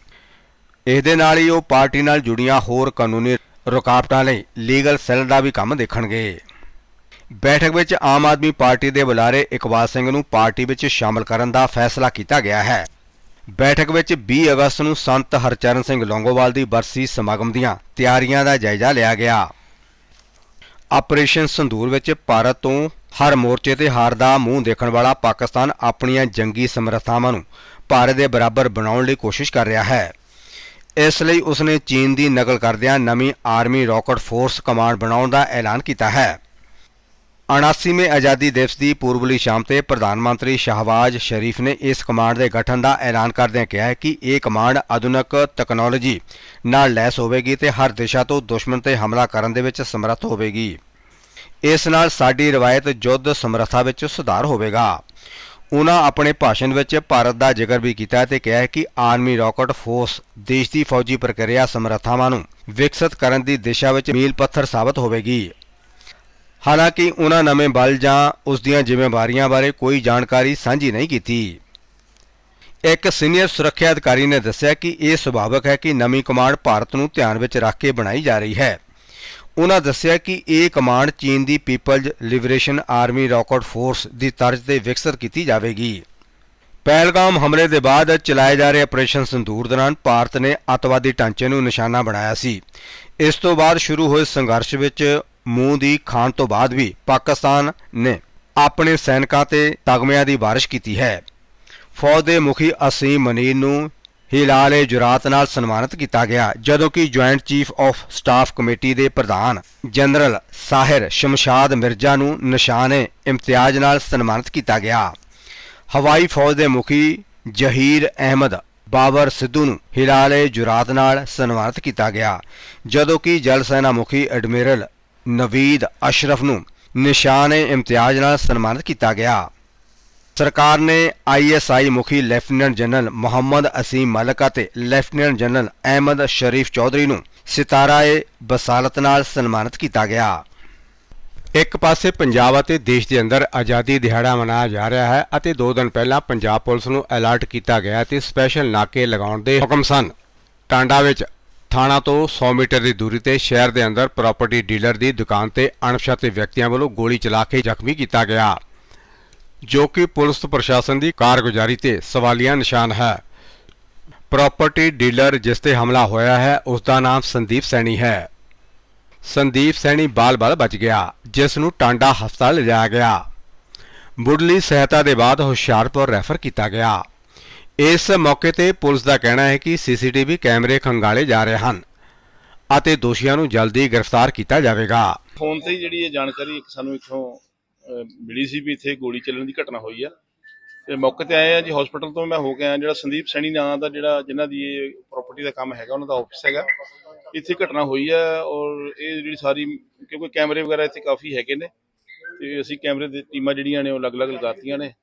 ਇਸ ਦੇ ਨਾਲ ਹੀ ਉਹ ਪਾਰਟੀ ਨਾਲ ਜੁੜੀਆਂ ਹੋਰ ਕਾਨੂੰਨੀ ਰੁਕਾਵਟਾਂ ਲਈ ਲੀਗਲ ਸੈੱਲ ਦਾ ਵੀ ਕੰਮ ਦੇਖਣਗੇ। ਬੈਠਕ ਵਿੱਚ ਆਮ ਆਦਮੀ ਪਾਰਟੀ ਦੇ ਬੁਲਾਰੇ ਇਕਬਾਲ ਸਿੰਘ ਨੂੰ ਪਾਰਟੀ ਵਿੱਚ ਸ਼ਾਮਲ ਕਰਨ ਦਾ ਫੈਸਲਾ ਕੀਤਾ ਗਿਆ ਹੈ। ਬੈਠਕ ਵਿੱਚ 20 ਅਗਸਤ ਨੂੰ ਸੰਤ ਹਰਚਰਨ ਸਿੰਘ ਲੌਂਗੋਵਾਲ ਦੀ ਬਰਸੀ ਸਮਾਗਮ ਦੀਆਂ ਤਿਆਰੀਆਂ ਦਾ ਜਾਇਜ਼ਾ ਲਿਆ ਗਿਆ। ਆਪਰੇਸ਼ਨ ਸੰਦੂਰ ਵਿੱਚ ਭਾਰਤ ਤੋਂ ਹਰ ਮੋਰਚੇ ਤੇ ਹਾਰ ਦਾ ਮੂੰਹ ਦੇਖਣ ਵਾਲਾ ਪਾਕਿਸਤਾਨ ਆਪਣੀਆਂ ਜੰਗੀ ਸਮਰੱਥਾਵਾਂ ਨੂੰ ਭਾਰਤ ਦੇ ਬਰਾਬਰ ਬਣਾਉਣ ਲਈ ਕੋਸ਼ਿਸ਼ ਕਰ ਰਿਹਾ ਹੈ। ਇਸ ਲਈ ਉਸਨੇ ਚੀਨ ਦੀ ਨਕਲ ਕਰਦਿਆਂ ਨਵੀਂ ਆਰਮੀ ਰਾਕਟ ਫੋਰਸ ਕਮਾਂਡ ਬਣਾਉਣ ਦਾ ਐਲਾਨ ਕੀਤਾ ਹੈ। 79ਵੇਂ ਆਜ਼ਾਦੀ ਦਿਵਸ ਦੀ ਪੂਰਬਲੀ ਸ਼ਾਮ ਤੇ ਪ੍ਰਧਾਨ ਮੰਤਰੀ ਸ਼ਹਬਾਜ਼ ਸ਼ਰੀਫ ਨੇ ਇਸ ਕਮਾਂਡ ਦੇ ਗਠਨ ਦਾ ਐਲਾਨ ਕਰਦਿਆਂ ਕਿਹਾ ਹੈ ਕਿ ਇਹ ਕਮਾਂਡ ਆਧੁਨਿਕ ਤਕਨਾਲੋਜੀ ਨਾਲ ਲੈਸ ਹੋਵੇਗੀ ਤੇ ਹਰ ਦਿਸ਼ਾ ਤੋਂ ਦੁਸ਼ਮਣ ਤੇ ਹਮਲਾ ਕਰਨ ਦੇ ਵਿੱਚ ਸਮਰੱਥ ਹੋਵੇਗੀ। ਇਸ ਨਾਲ ਸਾਡੀ ਰਵਾਇਤ ਯੁੱਧ ਸਮਰੱਥਾ ਵਿੱਚ ਸੁਧਾਰ ਹੋਵੇਗਾ। ਉਨ੍ਹਾਂ ਆਪਣੇ ਭਾਸ਼ਣ ਵਿੱਚ ਭਾਰਤ ਦਾ ਜ਼ਿਕਰ ਵੀ ਕੀਤਾ ਤੇ ਕਿਹਾ ਕਿ ਆਰਮੀ ਰਾਕਟ ਫੋਰਸ ਦੇਸ਼ ਦੀ ਫੌਜੀ ਪ੍ਰਕਿਰਿਆ ਸਮਰੱਥਾਵਾਂ ਨੂੰ ਵਿਕਸਿਤ ਕਰਨ ਦੀ ਦਿਸ਼ਾ ਵਿੱਚ ਮੀਲ ਪੱਥਰ ਸਾਬਤ ਹੋਵੇਗੀ। ਹਾਲਾਂਕਿ ਉਨ੍ਹਾਂ ਨਵੇਂ ਬਲ ਜਾਂ ਉਸ ਦੀਆਂ ਜ਼ਿੰਮੇਵਾਰੀਆਂ ਬਾਰੇ ਕੋਈ ਜਾਣਕਾਰੀ ਸਾਂਝੀ ਨਹੀਂ ਕੀਤੀ। ਇੱਕ ਸੀਨੀਅਰ ਸੁਰੱਖਿਆ ਅਧਿਕਾਰੀ ਨੇ ਦੱਸਿਆ ਕਿ ਇਹ ਸੁਭਾਵਕ ਹੈ ਕਿ ਨਵੀਂ ਕਮਾਂਡ ਭਾਰਤ ਨੂੰ ਧਿਆਨ ਵਿੱਚ ਰੱਖ ਕੇ ਬਣਾਈ ਜਾ ਰਹੀ ਹੈ। ਉਨ੍ਹਾਂ ਦੱਸਿਆ ਕਿ ਇਹ ਕਮਾਂਡ ਚੀਨ ਦੀ People's Liberation Army rocket force ਦੀ ਤਰਜ਼ ਤੇ ਵਿਕਸਿਤ ਕੀਤੀ ਜਾਵੇਗੀ। ਪਹਿਲਗਾਮ ਹਮਲੇ ਦੇ ਬਾਅਦ ਚਲਾਏ ਜਾ ਰਹੇ ਆਪਰੇਸ਼ਨ ਸੰਦੂਰ ਦੌਰਾਨ ਭਾਰਤ ਨੇ ਅੱਤਵਾਦੀ ਢਾਂਚੇ ਨੂੰ ਨਿਸ਼ਾਨਾ ਬਣਾਇਆ ਸੀ। ਇਸ ਤੋਂ ਬਾਅਦ ਸ਼ੁਰੂ ਹੋਏ ਸੰਘਰਸ਼ ਵਿੱਚ ਮੂੰਹ ਦੀ ਖਾਣ ਤੋਂ ਬਾਅਦ ਵੀ ਪਾਕਿਸਤਾਨ ਨੇ ਆਪਣੇ ਸੈਨਿਕਾਂ ਤੇ ਤਗਮਿਆਂ ਦੀ ਬਾਰਿਸ਼ ਕੀਤੀ ਹੈ। ਫੌਜ ਦੇ ਮੁਖੀ ਅਸੀਮ ਮਨੀਰ ਨੂੰ ਹਿਲਾਲੇ ਜੁਰਾਤ ਨਾਲ ਸਨਮਾਨਿਤ ਕੀਤਾ ਗਿਆ, ਜਦੋਂ ਕਿ joint chief of staff committee ਦੇ ਪ੍ਰਧਾਨ ਜਨਰਲ ਸਾਹਿਰ ਸ਼ਮਸ਼ਾਦ ਮਿਰਜ਼ਾ ਨੂੰ ਨਿਸ਼ਾਨੇ ਇਮਤਿਆਜ਼ ਨਾਲ ਸਨਮਾਨਿਤ ਕੀਤਾ ਗਿਆ। ਹਵਾਈ ਫੌਜ ਦੇ ਮੁਖੀ ਜਹੀਰ ਅਹਿਮਦ ਬਾਬਰ ਸਿੱਧੂ ਨੂੰ ਹਿਲਾਲੇ ਜੁਰਾਤ ਨਾਲ ਸਨਮਾਨਿਤ ਕੀਤਾ ਗਿਆ, ਜਦੋਂ ਕਿ ਜਲ ਸੈਨਾ ਮੁਖੀ ਐਡਮਿਰਲ ਨਵੀਦ ਅਸ਼ਰਫ ਨੂੰ ਨਿਸ਼ਾਨੇ ਇਮਤਿਆਜ਼ ਨਾਲ ਸਨਮਾਨਿਤ ਕੀਤਾ ਗਿਆ। ਸਰਕਾਰ ਨੇ ਆਈਐਸਆਈ ਮੁਖੀ ਲੈਫਟੀਨੈਂਟ ਜਨਰਲ ਮੁਹੰਮਦ ਅਸੀਮ ਮਲਕ ਅਤੇ ਲੈਫਟੀਨੈਂਟ ਜਨਰਲ ਅਹਿਮਦ ਸ਼ਰੀਫ ਚੌਧਰੀ ਨੂੰ ਸਿਤਾਰਾ-ਏ ਬਸਾਲਤ ਨਾਲ ਸਨਮਾਨਿਤ ਕੀਤਾ ਗਿਆ। ਇੱਕ ਪਾਸੇ ਪੰਜਾਬ ਅਤੇ ਦੇਸ਼ ਦੇ ਅੰਦਰ ਆਜ਼ਾਦੀ ਦਿਹਾੜਾ ਮਨਾਇਆ ਜਾ ਰਿਹਾ ਹੈ ਅਤੇ 2 ਦਿਨ ਪਹਿਲਾਂ ਪੰਜਾਬ ਪੁਲਿਸ ਨੂੰ ਅਲਰਟ ਕੀਤਾ ਗਿਆ ਤੇ ਸਪੈਸ਼ਲ ਨਾਕੇ ਲਗਾਉਣ ਦੇ ਹੁਕਮ ਸਨ। ਟਾਂਡਾ ਵਿੱਚ ਥਾਣਾ ਤੋਂ 100 ਮੀਟਰ ਦੀ ਦੂਰੀ ਤੇ ਸ਼ਹਿਰ ਦੇ ਅੰਦਰ ਪ੍ਰਾਪਰਟੀ ਡੀਲਰ ਦੀ ਦੁਕਾਨ ਤੇ ਅਣਪਛਾਤੇ ਵਿਅਕਤੀਆਂ ਵੱਲੋਂ ਗੋਲੀ ਚਲਾ ਕੇ ਜ਼ਖਮੀ ਕੀਤਾ ਗਿਆ। ਜੋ ਕਿ ਪੁਲਿਸ ਪ੍ਰਸ਼ਾਸਨ ਦੀ ਕਾਰਗੁਜ਼ਾਰੀ ਤੇ ਸਵਾਲੀਆ ਨਿਸ਼ਾਨ ਹੈ। ਪ੍ਰਾਪਰਟੀ ਡੀਲਰ ਜਿਸ ਤੇ ਹਮਲਾ ਹੋਇਆ ਹੈ, ਉਸ ਦਾ ਨਾਮ ਸੰਦੀਪ ਸੈਣੀ ਹੈ। ਸੰਦੀਪ ਸੈਣੀ ਬਾਲ-ਬਾਲ ਬਚ ਗਿਆ, ਜਿਸ ਨੂੰ ਟਾਂਡਾ ਹਸਪਤਾਲ ਲਿਜਾਇਆ ਗਿਆ। ਮੁੱਢਲੀ ਸਹਾਇਤਾ ਦੇ ਬਾਅਦ ਹੁਸ਼ਿਆਰਪੁਰ ਰੈਫਰ ਕੀਤਾ ਗਿਆ। ਇਸ ਮੌਕੇ ਤੇ ਪੁਲਿਸ ਦਾ ਕਹਿਣਾ ਹੈ ਕਿ ਸੀਸੀਟੀਵੀ ਕੈਮਰੇ ਖੰਗਾਲੇ ਜਾ ਰਹੇ ਹਨ ਅਤੇ ਦੋਸ਼ੀਆਂ ਨੂੰ ਜਲਦੀ ਗ੍ਰਿਫਤਾਰ ਕੀਤਾ ਜਾਵੇਗਾ। ਫੋਨ ਤੇ ਜਿਹੜੀ ਇਹ ਜਾਣਕਾਰੀ ਇੱਕ ਸਾਨੂੰ ਇੱਥੋਂ ਮਿਲੀ ਸੀ ਵੀ ਇੱਥੇ ਗੋਲੀ ਚੱਲਣ ਦੀ ਘਟਨਾ ਹੋਈ ਆ। ਤੇ ਮੌਕੇ ਤੇ ਆਏ ਆ ਜੀ ਹਸਪੀਟਲ ਤੋਂ ਮੈਂ ਹੋ ਕੇ ਆਇਆ ਜਿਹੜਾ ਸੰਦੀਪ ਸੈਣੀ ਨਾਂ ਦਾ ਜਿਹੜਾ ਜਿਨ੍ਹਾਂ ਦੀ ਇਹ ਪ੍ਰਾਪਰਟੀ ਦਾ ਕੰਮ ਹੈਗਾ, ਉਹਨਾਂ ਦਾ ਆਫਿਸ ਹੈਗਾ। ਇੱਥੇ ਘਟਨਾ ਹੋਈ ਆ ਔਰ ਇਹ ਜਿਹੜੀ ਸਾਰੀ, ਕਿਉਂਕਿ ਕੈਮਰੇ ਵਗੈਰਾ ਇੱਥੇ ਕਾਫੀ ਹੈਗੇ ਨੇ, ਤੇ ਅਸੀਂ ਕੈਮਰੇ ਦੀ ਟੀਮਾਂ ਜਿਹੜੀਆਂ ਨੇ ਉਹ ਅਲੱਗ-ਅਲੱਗ ਲਗਾਤੀਆਂ ਨੇ।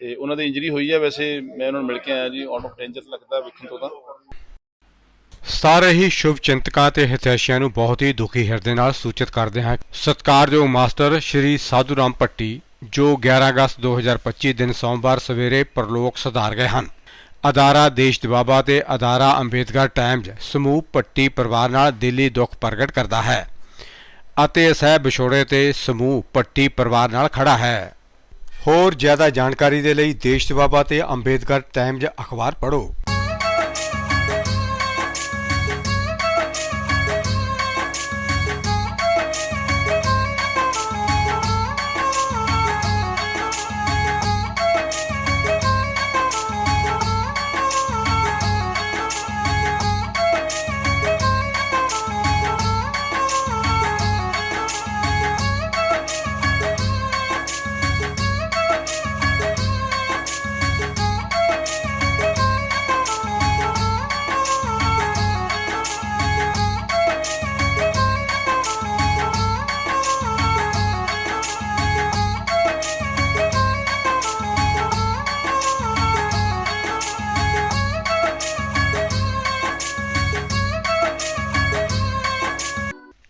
ਤੇ ਉਹਨਾਂ ਦੀ ਇੰਜਰੀ ਹੋਈ ਆ ਵੈਸੇ ਮੈਂ ਉਹਨਾਂ ਨੂੰ ਮਿਲ ਕੇ ਆਇਆ ਜੀ ਆਊਟ ਆਫ ਡੇਂਜਰ ਲੱਗਦਾ ਵੇਖਣ ਤੋਂ ਤਾਂ। ਸਾਰੇ ਹੀ ਸ਼ੁਭ ਚਿੰਤਕਾਂ ਤੇ ਹਿਤੈਸ਼ੀਆਂ ਨੂੰ ਬਹੁਤ ਹੀ ਦੁਖੀ ਹਿਰਦੇ ਨਾਲ ਸੂਚਿਤ ਕਰਦੇ ਹਾਂ। ਸਤਿਕਾਰਯੋਗ ਮਾਸਟਰ ਸ਼੍ਰੀ ਸਾਧੂ ਰਾਮ ਭੱਟੀ ਜੋ 11 ਅਗਸਤ 2025 ਦਿਨ ਸੋਮਵਾਰ ਸਵੇਰੇ ਪਰਲੋਕ ਸਧਾਰ ਗਏ ਹਨ। ਅਦਾਰਾ ਦੇਸ਼ ਦਵਾਬਾ ਤੇ ਅਦਾਰਾ ਅੰਬੇਦਕਰ ਟਾਈਮਜ਼ ਸਮੂਹ ਭੱਟੀ ਪਰਿਵਾਰ ਨਾਲ ਦਿੱਲੀ ਦੁੱਖ ਪ੍ਰਗਟ ਕਰਦਾ ਹੈ ਅਤੇ ਸਹਿ ਵਿਛੋੜੇ ਤੇ ਸਮੂਹ ਭੱਟੀ ਪਰਿਵਾਰ ਨਾਲ ਖੜਾ ਹੈ। ਹੋਰ ਜ਼ਿਆਦਾ ਜਾਣਕਾਰੀ ਦੇ ਲਈ ਦੇਸ਼ ਬਾਬਾ ਤੇ ਅੰਬੇਦਕਰ ਟਾਈਮਜ਼ ਅਖਬਾਰ ਪੜ੍ਹੋ।